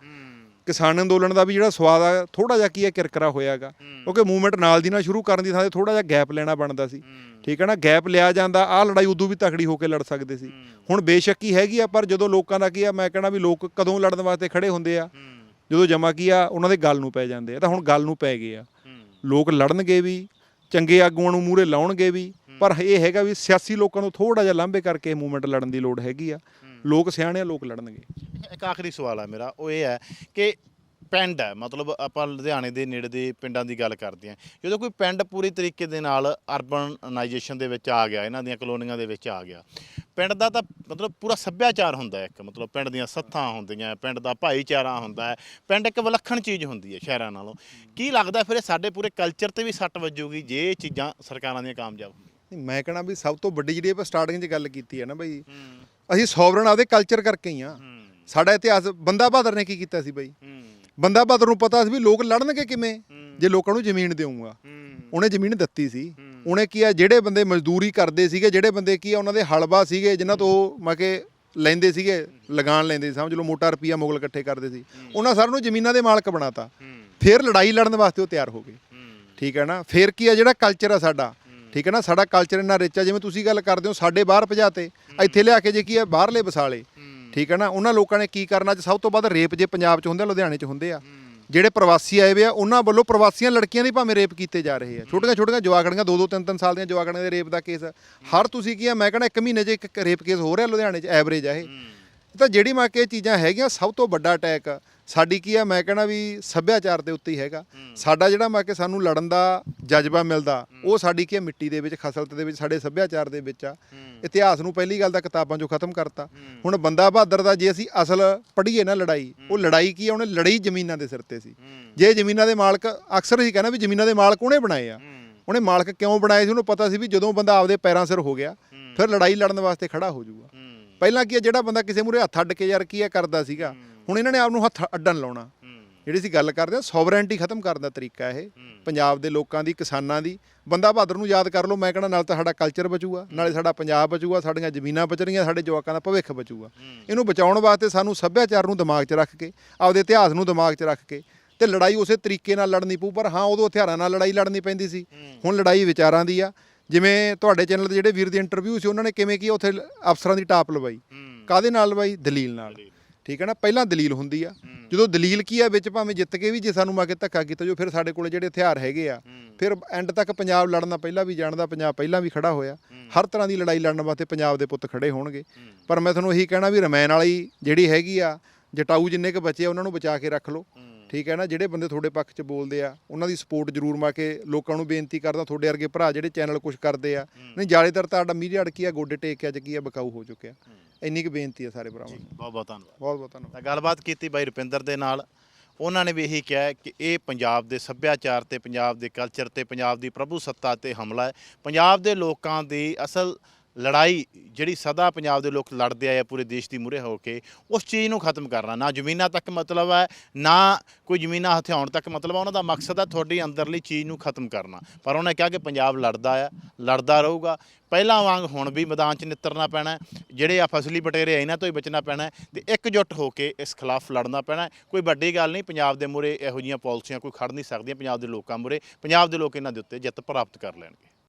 ਕਿਸਾਨ ਅੰਦੋਲਨ ਦਾ ਵੀ ਜਿਹੜਾ ਸਵਾਦ ਆ ਥੋੜਾ ਜਿਹਾ ਕੀ ਹੈ ਕਿਰਕਰਾ ਹੋਇਆਗਾ। ਕਿਉਂਕਿ ਮੂਵਮੈਂਟ ਨਾਲ ਦੀ ਨਾਲ ਸ਼ੁਰੂ ਕਰਨ ਦੀ ਥਾਂ ਤੇ ਥੋੜਾ ਜਿਹਾ ਗੈਪ ਲੈਣਾ ਬਣਦਾ ਸੀ। ਠੀਕ ਹੈ ਨਾ? ਗੈਪ ਲਿਆ ਜਾਂਦਾ ਆਹ ਲੜਾਈ ਉਦੋਂ ਵੀ ਤਕੜੀ ਹੋ ਕੇ ਲੜ ਸਕਦੇ ਸੀ। ਹੁਣ ਬੇਸ਼ੱਕੀ ਹੈਗੀ ਆ ਪਰ ਜਦੋਂ ਲੋਕਾਂ ਦਾ ਕੀ ਆ ਮੈਂ ਕਹਿਣਾ ਵੀ ਲੋਕ ਕਦੋਂ ਲੜਨ ਵਾਸਤੇ ਖੜੇ ਹੁੰਦੇ ਆ? ਜਦੋਂ ਜਮਾ ਕੀ ਆ ਉਹਨਾਂ ਦੇ ਗੱਲ ਨੂੰ ਪੈ ਜਾਂਦੇ ਆ। ਤਾਂ ਹੁਣ ਗੱਲ ਨੂੰ ਪੈ ਗਏ ਆ। ਲੋਕ ਲੜਨਗੇ ਵੀ ਚੰਗੇ ਆਗੂਆਂ ਨੂੰ ਮੂਹਰੇ ਲਾਉਣਗੇ ਵੀ ਪਰ ਇਹ ਹੈਗਾ ਵੀ ਸਿਆਸੀ ਲੋਕਾਂ ਨੂੰ ਥੋੜਾ ਜਿਹਾ ਲਾਂਭੇ ਕਰਕੇ ਮੂਵਮੈਂਟ ਲੜਨ ਦੀ ਲੋੜ ਹੈਗੀ ਆ। ਲੋਕ ਸਿਆਣੇ ਆ ਲੋਕ ਲੜਨਗੇ। ਇੱਕ ਆਖਰੀ ਸਵਾਲ ਹੈ ਮੇਰਾ ਉਹ ਇਹ ਹੈ ਕਿ ਪਿੰਡ ਹੈ ਮਤਲਬ ਆਪਾਂ ਲੁਧਿਆਣੇ ਦੇ ਨੇੜੇ ਦੇ ਪਿੰਡਾਂ ਦੀ ਗੱਲ ਕਰਦੇ ਹਾਂ। ਜਦੋਂ ਕੋਈ ਪਿੰਡ ਪੂਰੀ ਤਰੀਕੇ ਦੇ ਨਾਲ ਅਰਬਨਾਈਜੇਸ਼ਨ ਦੇ ਵਿੱਚ ਆ ਗਿਆ ਇਹਨਾਂ ਦੀਆਂ ਕਲੋਨੀਆਂ ਦੇ ਵਿੱਚ ਆ ਗਿਆ ਪਿੰਡ ਦਾ ਤਾਂ ਮਤਲਬ ਪੂਰਾ ਸੱਭਿਆਚਾਰ ਹੁੰਦਾ ਹੈ ਇੱਕ ਮਤਲਬ ਪਿੰਡ ਦੀਆਂ ਸੱਥਾਂ ਹੁੰਦੀਆਂ ਪਿੰਡ ਦਾ ਭਾਈਚਾਰਾ ਹੁੰਦਾ ਹੈ ਪਿੰਡ ਇੱਕ ਵਿਲੱਖਣ ਚੀਜ਼ ਹੁੰਦੀ ਹੈ ਸ਼ਹਿਰਾਂ ਨਾਲੋਂ। ਕੀ ਲੱਗਦਾ ਫਿਰ ਇਹ ਸਾਡੇ ਪੂਰੇ ਕਲਚਰ ਤੇ ਵੀ ਸੱਟ ਵੱਜੂਗੀ ਜੇ ਇਹ ਚੀਜ਼ਾਂ ਸਰਕਾਰਾਂ ਦੀਆਂ ਕਾਮਯਾਬ ਨਹੀਂ, ਮੈਂ ਕਹਣਾ ਵੀ ਸਭ ਤੋਂ ਵੱਡੀ ਜਿਹੜੀ ਆਪਾਂ ਸਟਾਰਟਿੰਗ 'ਚ ਗੱਲ ਕੀਤੀ ਹੈ ਨਾ ਬਈ ਅਸੀਂ ਸੋਵਰਨ ਆਪਦੇ ਕਲਚਰ ਕਰਕੇ ਹੀ ਆ। ਸਾਡਾ ਇਤਿਹਾਸ ਬੰਦਾ ਬਹਾਦਰ ਨੇ ਕੀ ਕੀਤਾ ਸੀ ਬਈ? ਬੰਦਾ ਬਹਾਦਰ ਨੂੰ ਪਤਾ ਸੀ ਵੀ ਲੋਕ ਲੜਨਗੇ ਕਿਵੇਂ? ਜੇ ਲੋਕਾਂ ਨੂੰ ਜ਼ਮੀਨ ਦੇਊਗਾ। ਉਹਨੇ ਜ਼ਮੀਨ ਦਿੱਤੀ ਸੀ। ਉਹਨੇ ਕੀ ਆ ਜਿਹੜੇ ਬੰਦੇ ਮਜ਼ਦੂਰੀ ਕਰਦੇ ਸੀਗੇ ਜਿਹੜੇ ਬੰਦੇ ਕੀ ਆ ਉਹਨਾਂ ਦੇ ਹਲਵਾ ਸੀਗੇ ਜਿਨ੍ਹਾਂ ਤੋਂ ਮੈਂ ਕਿ ਲੈਂਦੇ ਸੀਗੇ ਲਗਾਨ ਲੈਂਦੇ ਸੀ ਸਮਝ ਲਓ ਮੋਟਾ ਰੁਪਈਆ ਮੁਗਲ ਇਕੱਠੇ ਕਰਦੇ ਸੀ। ਉਹਨਾਂ ਸਾਰਿਆਂ ਨੂੰ ਜ਼ਮੀਨਾਂ ਦੇ ਮਾਲਕ ਬਣਾਤਾ। ਫਿਰ ਲੜਾਈ ਲੜਨ ਵਾਸਤੇ ਉਹ ਤਿਆਰ ਹੋ ਗਏ। ਠੀਕ ਹੈ ਨਾ? ਫਿਰ ਕੀ ਆ ਜਿਹੜਾ ਕਲਚਰ ਆ ਸਾਡਾ ਠੀਕ ਹੈ ਨਾ? ਸਾਡਾ ਕਲਚਰ ਇੰਨਾ ਰਿਚ ਆ ਜਿਵੇਂ ਤੁਸੀਂ ਗੱਲ ਕਰਦੇ ਹੋ ਸਾਡੇ ਬਾਹਰ ਭਜਾਤੇ ਇੱਥੇ ਲਿਆ ਕੇ ਜੇ ਕੀ ਆ? ਬਾਹਰਲੇ ਵਸਾਲੇ। ਠੀਕ ਹੈ ਨਾ? ਉਹਨਾਂ ਲੋਕਾਂ ਨੇ ਕੀ ਕਰਨਾ? ਅੱਜ ਸਭ ਤੋਂ ਵੱਧ ਰੇਪ ਜੇ ਪੰਜਾਬ 'ਚ ਹੁੰਦੇ ਆ ਲੁਧਿਆਣੇ 'ਚ ਹੁੰਦੇ ਆ। ਜਿਹੜੇ ਪ੍ਰਵਾਸੀ ਆਏ ਵੇ ਆ ਉਹਨਾਂ ਵੱਲੋਂ ਪ੍ਰਵਾਸੀਆਂ ਲੜਕੀਆਂ ਦੀ ਭਾਵੇਂ ਰੇਪ ਕੀਤੇ ਜਾ ਰਹੇ ਆ। ਛੋਟੀਆਂ ਛੋਟੀਆਂ ਜਵਾਕੜੀਆਂ ਦੋ ਦੋ ਤਿੰਨ ਤਿੰਨ ਸਾਲ ਦੀਆਂ ਜਵਾਕੜੀਆਂ ਦੇ ਰੇਪ ਦਾ ਕੇਸ ਹਰ ਤੁਸੀਂ ਕੀ ਆ? ਮੈਂ ਕਹਿੰਦਾ ਇੱਕ ਮਹੀਨੇ 'ਚ ਇੱਕ ਰੇਪ ਕੇਸ ਹੋ ਰਿਹਾ ਲੁਧਿਆਣੇ 'ਚ ਐਵਰੇਜ ਆ ਇਹ। ਤਾਂ ਜਿਹੜੀ ਮਾ ਕੇ ਇਹ ਚੀਜ਼ਾਂ ਹੈਗੀਆਂ ਸਭ ਤੋਂ ਵੱਡਾ ਅਟੈਕ ਸਾਡੀ ਕੀ ਆ ਮੈਂ ਕਹਿਣਾ ਵੀ ਸੱਭਿਆਚਾਰ ਦੇ ਉੱਤੇ ਹੀ ਹੈਗਾ। ਸਾਡਾ ਜਿਹੜਾ ਮੈਂ ਕਿ ਸਾਨੂੰ ਲੜਨ ਦਾ ਜਜ਼ਬਾ ਮਿਲਦਾ ਉਹ ਸਾਡੀ ਕੀ ਮਿੱਟੀ ਦੇ ਵਿੱਚ ਖਸਲਤ ਦੇ ਵਿੱਚ ਸਾਡੇ ਸੱਭਿਆਚਾਰ ਦੇ ਵਿੱਚ ਆ। ਇਤਿਹਾਸ ਨੂੰ ਪਹਿਲੀ ਗੱਲ ਤਾਂ ਕਿਤਾਬਾਂ 'ਚੋਂ ਖਤਮ ਕਰਤਾ। ਹੁਣ ਬੰਦਾ ਬਹਾਦਰ ਦਾ ਜੇ ਅਸੀਂ ਅਸਲ ਪੜ੍ਹੀਏ ਨਾ ਲੜਾਈ ਉਹ ਲੜਾਈ ਕੀ ਆ ਉਹਨੇ ਲੜਾਈ ਜ਼ਮੀਨਾਂ ਦੇ ਸਿਰ ਤੇ ਸੀ। ਜੇ ਜ਼ਮੀਨਾਂ ਦੇ ਮਾਲਕ ਅਕਸਰ ਹੀ ਕਹਿੰਦਾ ਵੀ ਜ਼ਮੀਨਾਂ ਦੇ ਮਾਲਕ ਉਹਨੇ ਬਣਾਏ ਆ। ਉਹਨੇ ਮਾਲਕ ਕਿਉਂ ਬਣਾਏ ਸੀ ਉਹਨੂੰ ਪਤਾ ਸੀ ਵੀ ਜਦੋਂ ਬੰਦਾ ਆਪਦੇ ਪੈਰਾਂ ਸਿਰ ਹੋ ਗਿਆ ਫਿਰ ਲੜਾਈ ਲੜਨ ਵਾਸਤੇ ਖੜਾ ਹੋ ਜਾਊਗਾ। ਪਹਿਲਾਂ ਕੀ ਆ ਜਿਹੜਾ ਬੰਦਾ ਕਿਸੇ ਮੂਰੇ ਹੱਥ ਅੱਡ ਕੇ ਯਾਰ ਕੀ ਆ ਕਰਦਾ ਸੀਗਾ। ਹੁਣ ਇਹਨਾਂ ਨੇ ਆਪ ਨੂੰ ਹੱਥ ਅੱਡਣ ਲਾਉਣਾ। ਜਿਹੜੀ ਅਸੀਂ ਗੱਲ ਕਰਦੇ ਆ ਸੋਵਰੈਂਟੀ ਖਤਮ ਕਰਨ ਦਾ ਤਰੀਕਾ ਇਹ। ਪੰਜਾਬ ਦੇ ਲੋਕਾਂ ਦੀ ਕਿਸਾਨਾਂ ਦੀ। ਬੰਦਾ ਬਹਾਦਰ ਨੂੰ ਯਾਦ ਕਰ ਲਓ ਮੈਂ ਕਹਿੰਦਾ ਨਾਲ ਤਾਂ ਸਾਡਾ ਕਲਚਰ ਬਚੂਗਾ ਨਾਲੇ ਸਾਡਾ ਪੰਜਾਬ ਬਚੂਗਾ ਸਾਡੀਆਂ ਜ਼ਮੀਨਾਂ ਬਚਣਗੀਆਂ ਸਾਡੇ ਜਵਾਕਾਂ ਦਾ ਭਵਿੱਖ ਬਚੂਗਾ। ਇਹਨੂੰ ਬਚਾਉਣ ਵਾਸਤੇ ਸਾਨੂੰ ਸੱਭਿਆਚਾਰ ਨੂੰ ਦਿਮਾਗ 'ਚ ਰੱਖ ਕੇ ਆਪਦੇ ਇਤਿਹਾਸ ਨੂੰ ਦਿਮਾਗ 'ਚ ਰੱਖ ਕੇ ਤੇ ਲੜਾਈ ਉਸੇ ਤਰੀਕੇ ਨਾਲ ਲੜਨੀ ਪਊ ਪਰ ਹਾਂ ਉਦੋਂ ਹਥਿਆਰਾਂ ਨਾਲ ਲੜਾਈ ਲੜਨੀ ਪੈਂਦੀ ਸੀ। ਹੁਣ ਲੜਾਈ ਵਿਚਾਰਾਂ ਦੀ ਆ ਜਿਵੇਂ ਤੁਹਾਡੇ ਚੈਨਲ ਤੇ ਜਿਹੜੇ ਵੀਰ ਦੀ ਇੰਟਰਵਿਊ ਸੀ ਉਹਨਾਂ ਨੇ ਕਿਵੇਂ ਕੀ ਉੱਥੇ ਅਫਸਰਾਂ ਦੀ ਟਾਪ ਲਵਾਈ? ਕਾਦੇ ਨਾਲ ਲਵਾਈ? ਦਲੀਲ ਨਾਲ। ਠੀਕ ਹੈ ਨਾ? ਪਹਿਲਾਂ ਦਲੀਲ ਹੁੰਦੀ ਆ। ਜਦੋਂ ਦਲੀਲ ਕੀ ਆ ਵਿੱਚ ਭਾਵੇਂ ਜਿੱਤ ਕੇ ਵੀ ਜੇ ਸਾਨੂੰ ਮਾ ਕੇ ਧੱਕਾ ਕੀਤਾ ਜੋ ਫਿਰ ਸਾਡੇ ਕੋਲੇ ਜਿਹੜੇ ਹਥਿਆਰ ਹੈਗੇ ਆ ਫਿਰ ਐਂਡ ਤੱਕ ਪੰਜਾਬ ਲੜਨਾ ਪਹਿਲਾਂ ਵੀ ਜਾਣਦਾ ਪੰਜਾਬ ਪਹਿਲਾਂ ਵੀ ਖੜਾ ਹੋਇਆ। ਹਰ ਤਰ੍ਹਾਂ ਦੀ ਲੜਾਈ ਲੜਨ ਵਾਸਤੇ ਪੰਜਾਬ ਦੇ ਪੁੱਤ ਖੜੇ ਹੋਣਗੇ। ਪਰ ਮੈਂ ਤੁਹਾਨੂੰ ਇਹੀ ਕਹਿਣਾ ਵੀ ਰਮੈਨ ਵਾਲੀ ਜਿਹੜੀ ਹੈਗੀ ਆ ਜਟਾਊ ਜਿੰਨੇ ਕ ਬੱਚੇ ਆ ਉਹਨਾਂ ਨੂੰ ਬਚਾ ਕੇ ਰੱਖ ਲਓ। ਠੀਕ ਹੈ ਨਾ? ਜਿਹੜੇ ਬੰਦੇ ਤੁਹਾਡੇ ਪੱਖ 'ਚ ਬੋਲਦੇ ਆ ਉਹਨਾਂ ਦੀ ਸਪੋਰਟ ਜ਼ਰੂਰ ਮਾ ਕੇ ਲੋਕਾਂ ਨੂੰ ਬੇਨਤੀ ਕਰਦਾ ਤੁਹਾਡੇ ਵਰਗੇ ਭਰਾ ਜਿਹੜੇ ਚੈਨਲ ਕੁਝ ਕਰਦੇ ਆ। ਨਹੀਂ ਜ਼ਿਆਦਾਤਰ ਤੁਹਾਡਾ ਮੀਡੀਆ ਅੜਕੀ ਆ ਗੋਡੇ ਟੇਕ ਕੇ ਅੱਜ ਕੀ ਆ ਬਕਾਊ ਹੋ ਚੁੱਕਿਆ। ਇੰਨੀ ਕੁ ਬੇਨਤੀ ਆ ਸਾਰੇ ਭਰਾਵਾਂ ਨੂੰ। ਬਹੁਤ ਬਹੁਤ ਧੰਨਵਾਦ। ਬਹੁਤ ਬਹੁਤ ਧੰਨਵਾਦ। ਤਾਂ ਗੱਲਬਾਤ ਕੀਤੀ ਬਾਈ ਰੁਪਿੰਦਰ ਦੇ ਨਾਲ। ਉਹਨਾਂ ਨੇ ਵੀ ਇਹੀ ਕਿਹਾ ਕਿ ਇਹ ਪੰਜਾਬ ਦੇ ਸੱਭਿਆਚਾਰ ਤੇ ਪੰਜਾਬ ਦੇ ਕਲਚਰ ਤੇ ਪੰਜਾਬ ਦੀ ਪ੍ਰਭੂ ਸੱਤਾ ਤੇ ਹਮਲਾ ਹੈ। ਪੰਜਾਬ ਦੇ ਲੋਕਾਂ ਦੀ ਅਸਲ ਲੜਾਈ ਜਿਹੜੀ ਸਦਾ ਪੰਜਾਬ ਦੇ ਲੋਕ ਲੜਦੇ ਆਏ ਆ ਪੂਰੇ ਦੇਸ਼ ਦੀ ਮੂਹਰੇ ਹੋ ਕੇ ਉਸ ਚੀਜ਼ ਨੂੰ ਖਤਮ ਕਰਨਾ। ਨਾ ਜ਼ਮੀਨਾਂ ਤੱਕ ਮਤਲਬ ਹੈ ਨਾ ਕੋਈ ਜ਼ਮੀਨਾਂ ਹਥਿਆਉਣ ਤੱਕ ਮਤਲਬ ਹੈ ਉਹਨਾਂ ਦਾ ਮਕਸਦ ਹੈ ਤੁਹਾਡੀ ਅੰਦਰਲੀ ਚੀਜ਼ ਨੂੰ ਖਤਮ ਕਰਨਾ। ਪਰ ਉਹਨੇ ਕਿਹਾ ਕਿ ਪੰਜਾਬ ਲੜਦਾ ਆ ਲੜਦਾ ਰਹੂਗਾ। ਪਹਿਲਾਂ ਵਾਂਗ ਹੁਣ ਵੀ ਮੈਦਾਨ 'ਚ ਨਿੱਤਰਨਾ ਪੈਣਾ ਜਿਹੜੇ ਆ ਫਸਲੀ ਬਟੇਰੇ ਆ, ਇਹਨਾਂ ਤੋਂ ਹੀ ਬਚਣਾ ਪੈਣਾ ਹੈ ਤੇ ਇਕਜੁੱਟ ਹੋ ਕੇ ਇਸ ਖਿਲਾਫ ਲੜਨਾ ਪੈਣਾ ਕੋਈ ਵੱਡੀ ਗੱਲ ਨਹੀਂ ਪੰਜਾਬ ਦੇ ਮੂਹਰੇ ਇਹੋ ਜਿਹੀਆਂ ਪਾਲਿਸੀਆਂ ਕੋਈ ਖੜ ਨਹੀਂ ਸਕਦੀਆਂ ਪੰਜਾਬ ਦੇ ਲੋਕਾਂ ਮੂਹਰੇ। ਪੰਜਾਬ ਦੇ ਲੋਕ ਇਹਨਾਂ ਦੇ ਉੱਤੇ ਜਿੱਤ ਪ੍ਰਾਪਤ ਕਰ ਲੈਣਗੇ।